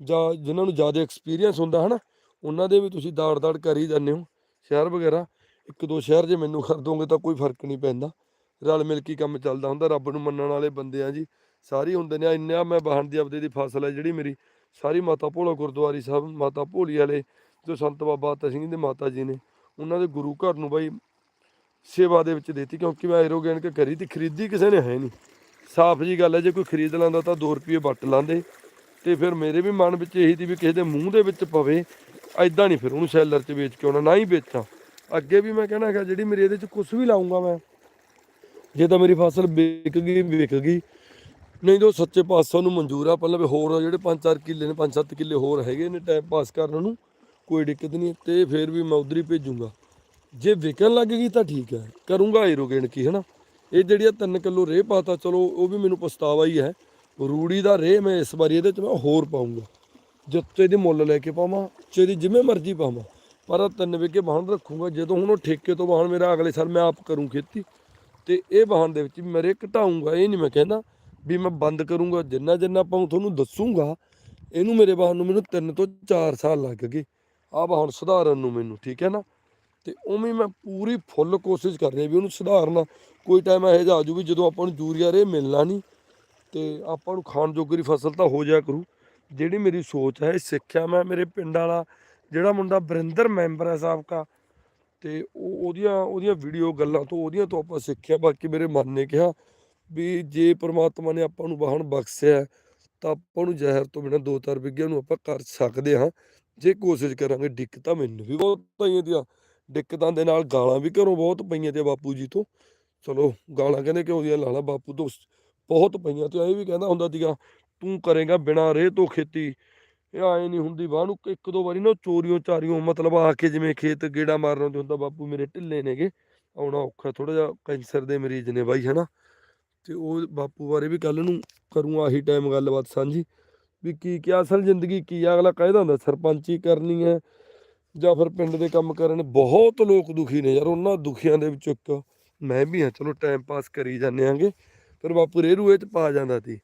ਜਾਂ ਜਿਨ੍ਹਾਂ ਨੂੰ ਜ਼ਿਆਦਾ ਐਕਸਪੀਰੀਅੰਸ ਹੁੰਦਾ ਹਨਾ, ਉਹਨਾਂ ਦੇ ਵੀ ਤੁਸੀਂ ਦਾੜ ਦਾੜ ਕਰ ਹੀ ਜਾਂਦੇ ਹੋ, ਸ਼ਹਿਰ ਵਗੈਰਾ, ਇੱਕ ਦੋ ਸ਼ਹਿਰ ਜੇ ਮੈਨੂੰ ਕਰ ਦੋਗੇ ਤਾਂ ਕੋਈ ਫ਼ਰਕ ਨਹੀਂ ਪੈਂਦਾ। ਰਲ ਮਿਲ ਕੇ ਕੰਮ ਚੱਲਦਾ ਹੁੰਦਾ, ਰੱਬ ਨੂੰ ਮੰਨਣ ਵਾਲੇ ਬੰਦੇ ਆ ਜੀ, ਸਾਰੇ ਹੁੰਦੇ ਨੇ ਇੰਨਾ ਮੈਂ ਬਾਹਣ ਦੀ ਆਪਦੇ ਦੀ ਫਸਲ ਹੈ ਜਿਹੜੀ ਮੇਰੀ, ਸਾਰੀ ਮਾਤਾ ਭੋਲਾ ਗੁਰਦੁਆਰੀ ਸਾਹਿਬ, ਮਾਤਾ ਭੋਲੀ ਵਾਲੇ, ਜੋ ਸੰਤ ਬਾਬਾ ਆਤਾ ਸਿੰਘ ਦੇ ਮਾਤਾ ਜੀ ਨੇ, ਉਹਨਾਂ ਦੇ ਗੁਰੂ ਘਰ ਨੂੰ ਬਾਈ ਸੇਵਾ ਦੇ ਵਿੱਚ ਦੇਤੀ, ਕਿਉਂਕਿ ਮੈਂ ਐਰੋਗੈਨਿਕ ਕਰੀ ਤੇ ਖਰੀਦੀ ਕਿਸੇ ਨੇ ਹੈ ਨਹੀਂ। ਸਾਫ਼ ਜੀ ਗੱਲ ਹੈ, ਜੇ ਕੋਈ ਖਰੀਦ ਲੈਂਦਾ ਤਾਂ 2 ਰੁਪਏ ਵੱਟ ਲਾਂਦੇ ਤੇ ਫਿਰ ਮੇਰੇ ਵੀ ਮਨ ਵਿੱਚ ਇਹੀ ਸੀ ਵੀ ਕਿਸੇ ਦੇ ਮੂੰਹ ਦੇ ਵਿੱਚ ਪਵੇ ਐਦਾਂ ਨਹੀਂ ਫਿਰ ਉਹਨੂੰ ਸੈਲਰ 'ਚ ਵੇਚ ਕੇ ਆਉਣਾ, ਨਾ ਹੀ ਵੇਚਾਂ। ਅੱਗੇ ਵੀ ਮੈਂ ਕਹਿਣਾ ਹੈਗਾ, ਜਿਹੜੀ ਮੇਰੀ ਇਹਦੇ 'ਚ ਕੁਝ ਵੀ ਲਾਉਂਗਾ ਮੈਂ, ਜੇ ਤਾਂ ਮੇਰੀ ਫਸਲ ਵਿਕ ਗਈ ਵਿਕ ਗਈ। ਨਹੀਂ ਤਾਂ ਉਹ ਸੱਚੇ ਪਾਤਸ਼ਾਹ ਨੂੰ ਮਨਜ਼ੂਰ ਆ, ਪਹਿਲਾਂ ਵੀ ਹੋਰ ਜਿਹੜੇ 5-4 ਕਿੱਲੇ ਨੇ 5-7 ਕਿੱਲੇ ਹੋਰ ਹੈਗੇ ਨੇ ਟਾਈਮ ਪਾਸ ਕਰਨ ਨੂੰ, ਕੋਈ ਦਿੱਕਤ ਨਹੀਂ, ਤੇ ਫਿਰ ਵੀ ਮੈਂ ਉਧਰ ਹੀ ਭੇਜੂੰਗਾ। ਜੇ ਵਿਕਣ ਲੱਗ ਗਈ ਤਾਂ ਠੀਕ ਹੈ, ਕਰੂੰਗਾ ਐਰੋਗੇਨ ਕੀ, ਹਨਾ? ਇਹ ਜਿਹੜੀ ਆ 3 ਕਿਲੋ ਰੇਹ ਪਾਤਾ, ਚਲੋ ਉਹ ਵੀ ਮੈਨੂੰ ਪਛਤਾਵਾ ਹੀ ਹੈ। ਰੂੜੀ ਦਾ ਰੇਹ ਮੈਂ ਇਸ ਵਾਰੀ ਇਹਦੇ ਚ ਮੈਂ ਹੋਰ ਪਾਉਂਗਾ ਜਿੱਤੇ ਦੀ ਮੁੱਲ ਲੈ ਕੇ ਪਾਵਾਂ ਚੇਰੀ ਜਿਵੇਂ ਮਰਜ਼ੀ ਪਾਵਾਂ, ਪਰ ਆਹ ਤਿੰਨ ਵਿਗੇ ਵਾਹਣ ਰੱਖੂੰਗਾ। ਜਦੋਂ ਹੁਣ ਉਹ ਠੇਕੇ ਤੋਂ ਵਾਹਣ ਮੇਰਾ ਅਗਲੇ ਸਾਲ ਮੈਂ ਆਪ ਕਰੂੰ ਖੇਤੀ, ਤੇ ਇਹ ਵਾਹਣ ਦੇ ਵਿੱਚ ਵੀ ਮੇਰੇ ਘਟਾਉਂਗਾ ਇਹ ਨਹੀਂ ਮੈਂ ਕਹਿੰਦਾ ਵੀ ਮੈਂ ਬੰਦ ਕਰੂੰਗਾ, ਜਿੰਨਾ ਜਿੰਨਾ ਪਾਉਂ ਤੁਹਾਨੂੰ ਦੱਸੂੰਗਾ, ਇਹਨੂੰ ਮੇਰੇ ਵਾਹਣ ਨੂੰ ਮੈਨੂੰ 3 ਤੋਂ 4 ਸਾਲ ਲੱਗ ਗਏ। ਆਹ ਵਾਹਣ ਸੁਧਾਰਨ ਨੂੰ ਮੈਨੂੰ, ਠੀਕ ਹੈ ਨਾ? ਤੇ ਉਵੇਂ ਮੈਂ ਪੂਰੀ ਫੁੱਲ ਕੋਸ਼ਿਸ਼ ਕਰ ਰਿਹਾ ਵੀ ਉਹਨੂੰ ਸੁਧਾਰਨਾ। ਕੋਈ ਟਾਈਮ ਇਹੋ ਜਿਹਾ ਆ ਜੂ ਵੀ ਜਦੋਂ ਆਪਾਂ ਨੂੰ ਯੂਰੀਆ ਰੇ ਮਿਲਣਾ ਨਹੀਂ ਤੇ ਆਪਾਂ ਨੂੰ ਖਾਣ ਜੋਗਰੀ ਫਸਲ ਤਾਂ ਹੋ ਜਾਇਆ ਕਰੂ। ਜਿਹੜੀ ਮੇਰੀ ਸੋਚ ਹੈ, ਇਹ ਸਿੱਖਿਆ ਮੈਂ ਮੇਰੇ ਪਿੰਡ ਵਾਲਾ, ਜਿਹੜਾ ਮੁੰਡਾ ਬਰਿੰਦਰ ਮੈਂਬਰ ਹੈ ਸਾਬਕਾ, ਤੇ ਉਹ ਉਹਦੀਆਂ ਉਹਦੀਆਂ ਵੀਡੀਓ ਗੱਲਾਂ ਤੋਂ, ਉਹਦੀਆਂ ਤੋਂ ਆਪਾਂ ਸਿੱਖਿਆ। ਬਾਕੀ ਮੇਰੇ ਮਨ ਨੇ ਕਿਹਾ ਵੀ ਜੇ ਪ੍ਰਮਾਤਮਾ ਨੇ ਆਪਾਂ ਨੂੰ ਵਾਹਣ ਬਖਸ਼ਿਆ ਤਾਂ ਆਪਾਂ ਨੂੰ ਜ਼ਹਿਰ ਤੋਂ ਬਿਨਾਂ ਦੋ ਚਾਰ ਵਿਗਿਆ ਨੂੰ ਆਪਾਂ ਕਰ ਸਕਦੇ ਹਾਂ। ਜੇ ਕੋਸ਼ਿਸ਼ ਕਰਾਂਗੇ ਦਿੱਕਤਾਂ ਮੈਨੂੰ ਵੀ ਬਹੁਤ ਪਈਆਂ ਦੀਆਂ। ਦਿੱਕਤਾਂ ਦੇ ਨਾਲ ਗਾਲਾਂ ਵੀ ਘਰੋਂ ਬਹੁਤ ਪਈਆਂ ਤੇ ਬਾਪੂ ਜੀ ਤੋਂ। ਚਲੋ, ਗਾਲਾਂ ਕਹਿੰਦੇ ਕਿਉਂ ਦੀਆਂ? ਲਾਲਾ ਬਾਪੂ ਤੋਂ ਬਹੁਤ ਪਈਆਂ ਤੇ ਇਹ ਵੀ ਕਹਿੰਦਾ ਹੁੰਦਾ ਸੀਗਾ, ਤੂੰ ਕਰੇਗਾ ਬਿਨਾਂ ਰੇਹ ਤੋਂ ਖੇਤੀ। ਇਹ ਆਏ ਨਹੀਂ ਹੁੰਦੀ ਬਾਹ ਨੂੰ, ਇੱਕ ਦੋ ਵਾਰੀ ਨਾ ਚੋਰੀਓ ਚਾਰੀਓ ਮਤਲਬ ਆ ਕੇ ਜਿਵੇਂ ਖੇਤ ਗੇੜਾ ਮਾਰਨ ਆਉਂਦੇ ਹੁੰਦਾ, ਬਾਪੂ ਮੇਰੇ ਢਿੱਲੇ ਨੇਗੇ, ਆਉਣਾ ਔਖਾ ਥੋੜਾ ਜਿਹਾ ਕੈਂਸਰ ਦੇ ਮਰੀਜ਼ ਨੇ ਬਾਈ, ਹੈਨਾ? ਤੇ ਉਹ ਬਾਪੂ ਬਾਰੇ ਵੀ ਕੱਲ ਨੂੰ ਕਰੂੰ ਆਹੀ ਟਾਈਮ ਗੱਲਬਾਤ ਸਾਂਝੀ, ਵੀ ਕੀ ਕੀ ਅਸਲ ਜ਼ਿੰਦਗੀ ਕੀ ਆ? ਅਗਲਾ ਕਹਿਦਾ ਹੁੰਦਾ ਸਰਪੰਚੀ ਕਰਨੀ ਹੈ ਜਾਂ ਫਿਰ ਪਿੰਡ ਦੇ ਕੰਮ ਕਰਨ। ਬਹੁਤ ਲੋਕ ਦੁਖੀ ਨੇ ਯਾਰ, ਉਹਨਾਂ ਦੁਖੀਆਂ ਦੇ ਵਿੱਚੋਂ ਇੱਕ, ਮੈਂ ਵੀ ਹਾਂ, ਚਲੋ ਟਾਈਮ ਪਾਸ ਕਰੀ ਜਾਂਦੇ ਆਂਗੇ ਫਿਰ ਬਾਪੂ ਰੇਰੂ ਇਹ ਚ ਪਾ ਜਾਂਦਾ ਸੀ।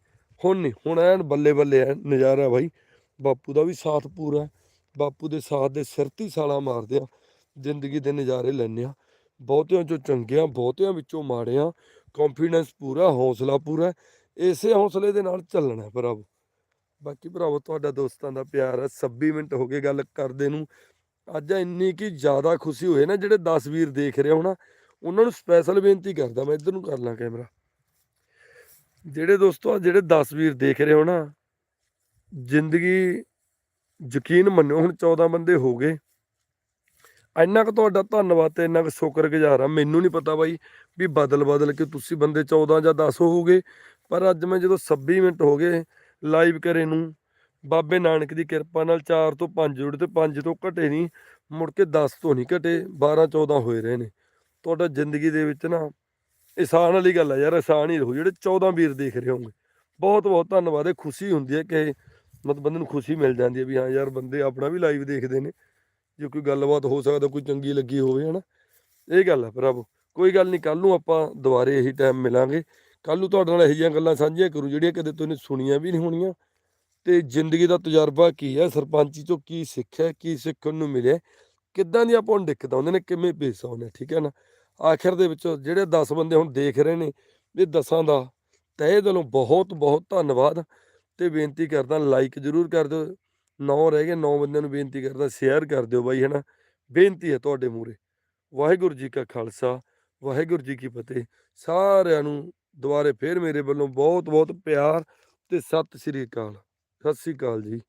ਹੁਣ ਨਹੀਂ ਹੁਣ ਐਨ ਬੱਲੇ ਬੱਲੇ ਐ ਨਜ਼ਾਰਾ ਬਾਈ। ਬਾਪੂ ਦਾ ਵੀ ਸਾਥ ਪੂਰਾ ਬਾਪੂ ਦੇ ਸਾਥ ਦੇ ਸਿਰ ਤੇ ਹੀ ਸਾਲਾ ਮਾਰਦੇ ਆ। ਜ਼ਿੰਦਗੀ ਦੇ ਨਜ਼ਾਰੇ ਲੈਂਦੇ ਆ। ਬਹੁਤਿਆਂ ਚੋਂ ਚੰਗਿਆਂ, ਬਹੁਤਿਆਂ ਵਿੱਚੋਂ ਮਾੜਿਆਂ। ਕੌਨਫੀਡੈਂਸ ਪੂਰਾ, ਹੌਸਲਾ ਪੂਰਾ ਇਸੇ ਹੌਸਲੇ ਦੇ ਨਾਲ ਚੱਲਣਾ ਭਰਾਵੋ। ਬਾਕੀ ਭਰਾਵੋ, ਤੁਹਾਡਾ ਦੋਸਤਾਂ ਦਾ ਪਿਆਰ ਹੈ 26 ਮਿੰਟ ਹੋ ਗਏ ਗੱਲ ਕਰਦੇ ਨੂੰ। ਅੱਜ ਇੰਨੀ ਕੀ ਜ਼ਿਆਦਾ ਖੁਸ਼ੀ ਹੋਏ ਨਾ ਜਿਹੜੇ 10 ਵੀਰ ਦੇਖ ਰਹੇ ਹੋ ਨਾ ਉਹਨਾਂ ਨੂੰ ਸਪੈਸ਼ਲ ਬੇਨਤੀ ਕਰਦਾ ਮੈਂ, ਇੱਧਰ ਨੂੰ ਕਰ ਲਾਂ ਕੈਮਰਾ ਜਿਹੜੇ ਦੋਸਤੋ ਜਿਹੜੇ 10 ਵੀਰ ਦੇਖ ਰਹੇ ਹੋ ਨਾ, ਜ਼ਿੰਦਗੀ ਯਕੀਨ ਮੰਨੋ ਹੁਣ 14 ਬੰਦੇ ਹੋ ਗਏ। ਇੰਨਾ ਕੁ ਤੁਹਾਡਾ ਧੰਨਵਾਦ ਤੇ ਇੰਨਾ ਕੁ ਸ਼ੁਕਰਗੁਜ਼ਾਰ ਆ। ਮੈਨੂੰ ਨਹੀਂ ਪਤਾ ਬਾਈ ਵੀ ਬਦਲ ਬਦਲ ਕੇ ਤੁਸੀਂ ਬੰਦੇ 14 ਜਾਂ 10 ਹੋਗੇ ਪਰ ਅੱਜ ਮੈਂ ਜਦੋਂ 26 ਮਿੰਟ ਹੋ ਗਏ ਲਾਈਵ ਕਰੇ ਨੂੰ, ਬਾਬੇ ਨਾਨਕ ਦੀ ਕਿਰਪਾ ਨਾਲ 4 ਤੋਂ 5 ਜੁੜੇ ਤੇ 5 ਤੋਂ ਘਟੇ ਨਹੀਂ ਮੁੜ ਕੇ 10 ਤੋਂ ਨਹੀਂ ਘਟੇ 12 14 ਹੋਏ ਰਹੇ ਨੇ। ਤੁਹਾਡਾ ਜ਼ਿੰਦਗੀ ਦੇ ਵਿੱਚ ਨਾ ਆਸਾਨ ਵਾਲੀ ਗੱਲ ਆ ਯਾਰ ਆਸਾਨ ਹੀ ਰਹੂ। ਜਿਹੜੇ 14 ਵੀਰ ਦੇਖ ਰਹੇ ਹੋਗੇ ਬਹੁਤ ਬਹੁਤ ਧੰਨਵਾਦ। ਹੈ ਖੁਸ਼ੀ ਹੁੰਦੀ ਹੈ ਕਿ ਮਤਲਬ ਬੰਦੇ ਨੂੰ ਖੁਸ਼ੀ ਮਿਲ ਜਾਂਦੀ ਹੈ ਵੀ ਹਾਂ ਯਾਰ, ਬੰਦੇ ਆਪਣਾ ਵੀ ਲਾਈਵ ਦੇਖਦੇ ਨੇ। ਜੇ ਕੋਈ ਗੱਲਬਾਤ ਹੋ ਸਕਦਾ, ਕੋਈ ਚੰਗੀ ਲੱਗੀ ਹੋਵੇ, ਹਨਾ। ਇਹ ਗੱਲ ਹੈ ਭਰਾਵੋ ਕੋਈ ਗੱਲ ਨਹੀਂ ਕੱਲ ਨੂੰ ਆਪਾਂ ਦੁਬਾਰੇ ਇਹੀ ਟਾਈਮ ਮਿਲਾਂਗੇ। ਕੱਲ ਨੂੰ ਤੁਹਾਡੇ ਨਾਲ ਇਹੋ ਜਿਹੀਆਂ ਗੱਲਾਂ ਸਾਂਝੀਆਂ ਕਰੂ, ਜਿਹੜੀਆਂ ਕਦੇ ਤੁਸੀਂ ਸੁਣੀਆਂ ਵੀ ਨਹੀਂ ਹੋਣੀਆਂ। ਤੇ ਜ਼ਿੰਦਗੀ ਦਾ ਤਜਰਬਾ ਕੀ ਹੈ? ਸਰਪੰਚੀ ਚੋਂ ਕੀ ਸਿੱਖਿਆ, ਕੀ ਸਿੱਖਣ ਨੂੰ ਮਿਲਿਆ? ਕਿੱਦਾਂ ਦੀ ਆਪਾਂ ਨੂੰ ਦਿੱਕਤਾਂ ਆਉਂਦੀਆਂ ਨੇ ਕਿਵੇਂ ਪੇਸ਼ ਆਉਂਦੇ ਠੀਕ ਹੈ ਨਾ? ਆਖਿਰ ਦੇ ਵਿੱਚ ਜਿਹੜੇ 10 ਬੰਦੇ ਹੁਣ ਦੇਖ ਰਹੇ ਨੇ ਇਹ ਦਸਾਂ ਦਾ ਤਹਿ ਦਿਲੋਂ ਬਹੁਤ ਬਹੁਤ ਧੰਨਵਾਦ ਤੇ ਬੇਨਤੀ ਕਰਦਾ ਲਾਈਕ ਜ਼ਰੂਰ ਕਰ ਦਿਓ। ਨੌ ਰਹਿ ਗਏ, ਨੌ ਬੰਦਿਆਂ ਨੂੰ ਬੇਨਤੀ ਕਰਦਾ ਸ਼ੇਅਰ ਕਰ ਦਿਓ ਬਾਈ, ਹਨਾ? ਬੇਨਤੀ ਹੈ ਤੁਹਾਡੇ ਮੂਰੇ ਵਾਹਿਗੁਰੂ ਜੀ ਕਾ ਖਾਲਸਾ, ਵਾਹਿਗੁਰੂ ਜੀ ਕੀ ਫਤਿਹ। ਸਾਰਿਆਂ ਨੂੰ ਦੁਬਾਰੇ ਫੇਰ ਮੇਰੇ ਵੱਲੋਂ ਬਹੁਤ ਬਹੁਤ ਪਿਆਰ ਤੇ ਸਤਿ ਸ੍ਰੀ ਅਕਾਲ। ਸਤਿ ਸ੍ਰੀ ਅਕਾਲ ਜੀ।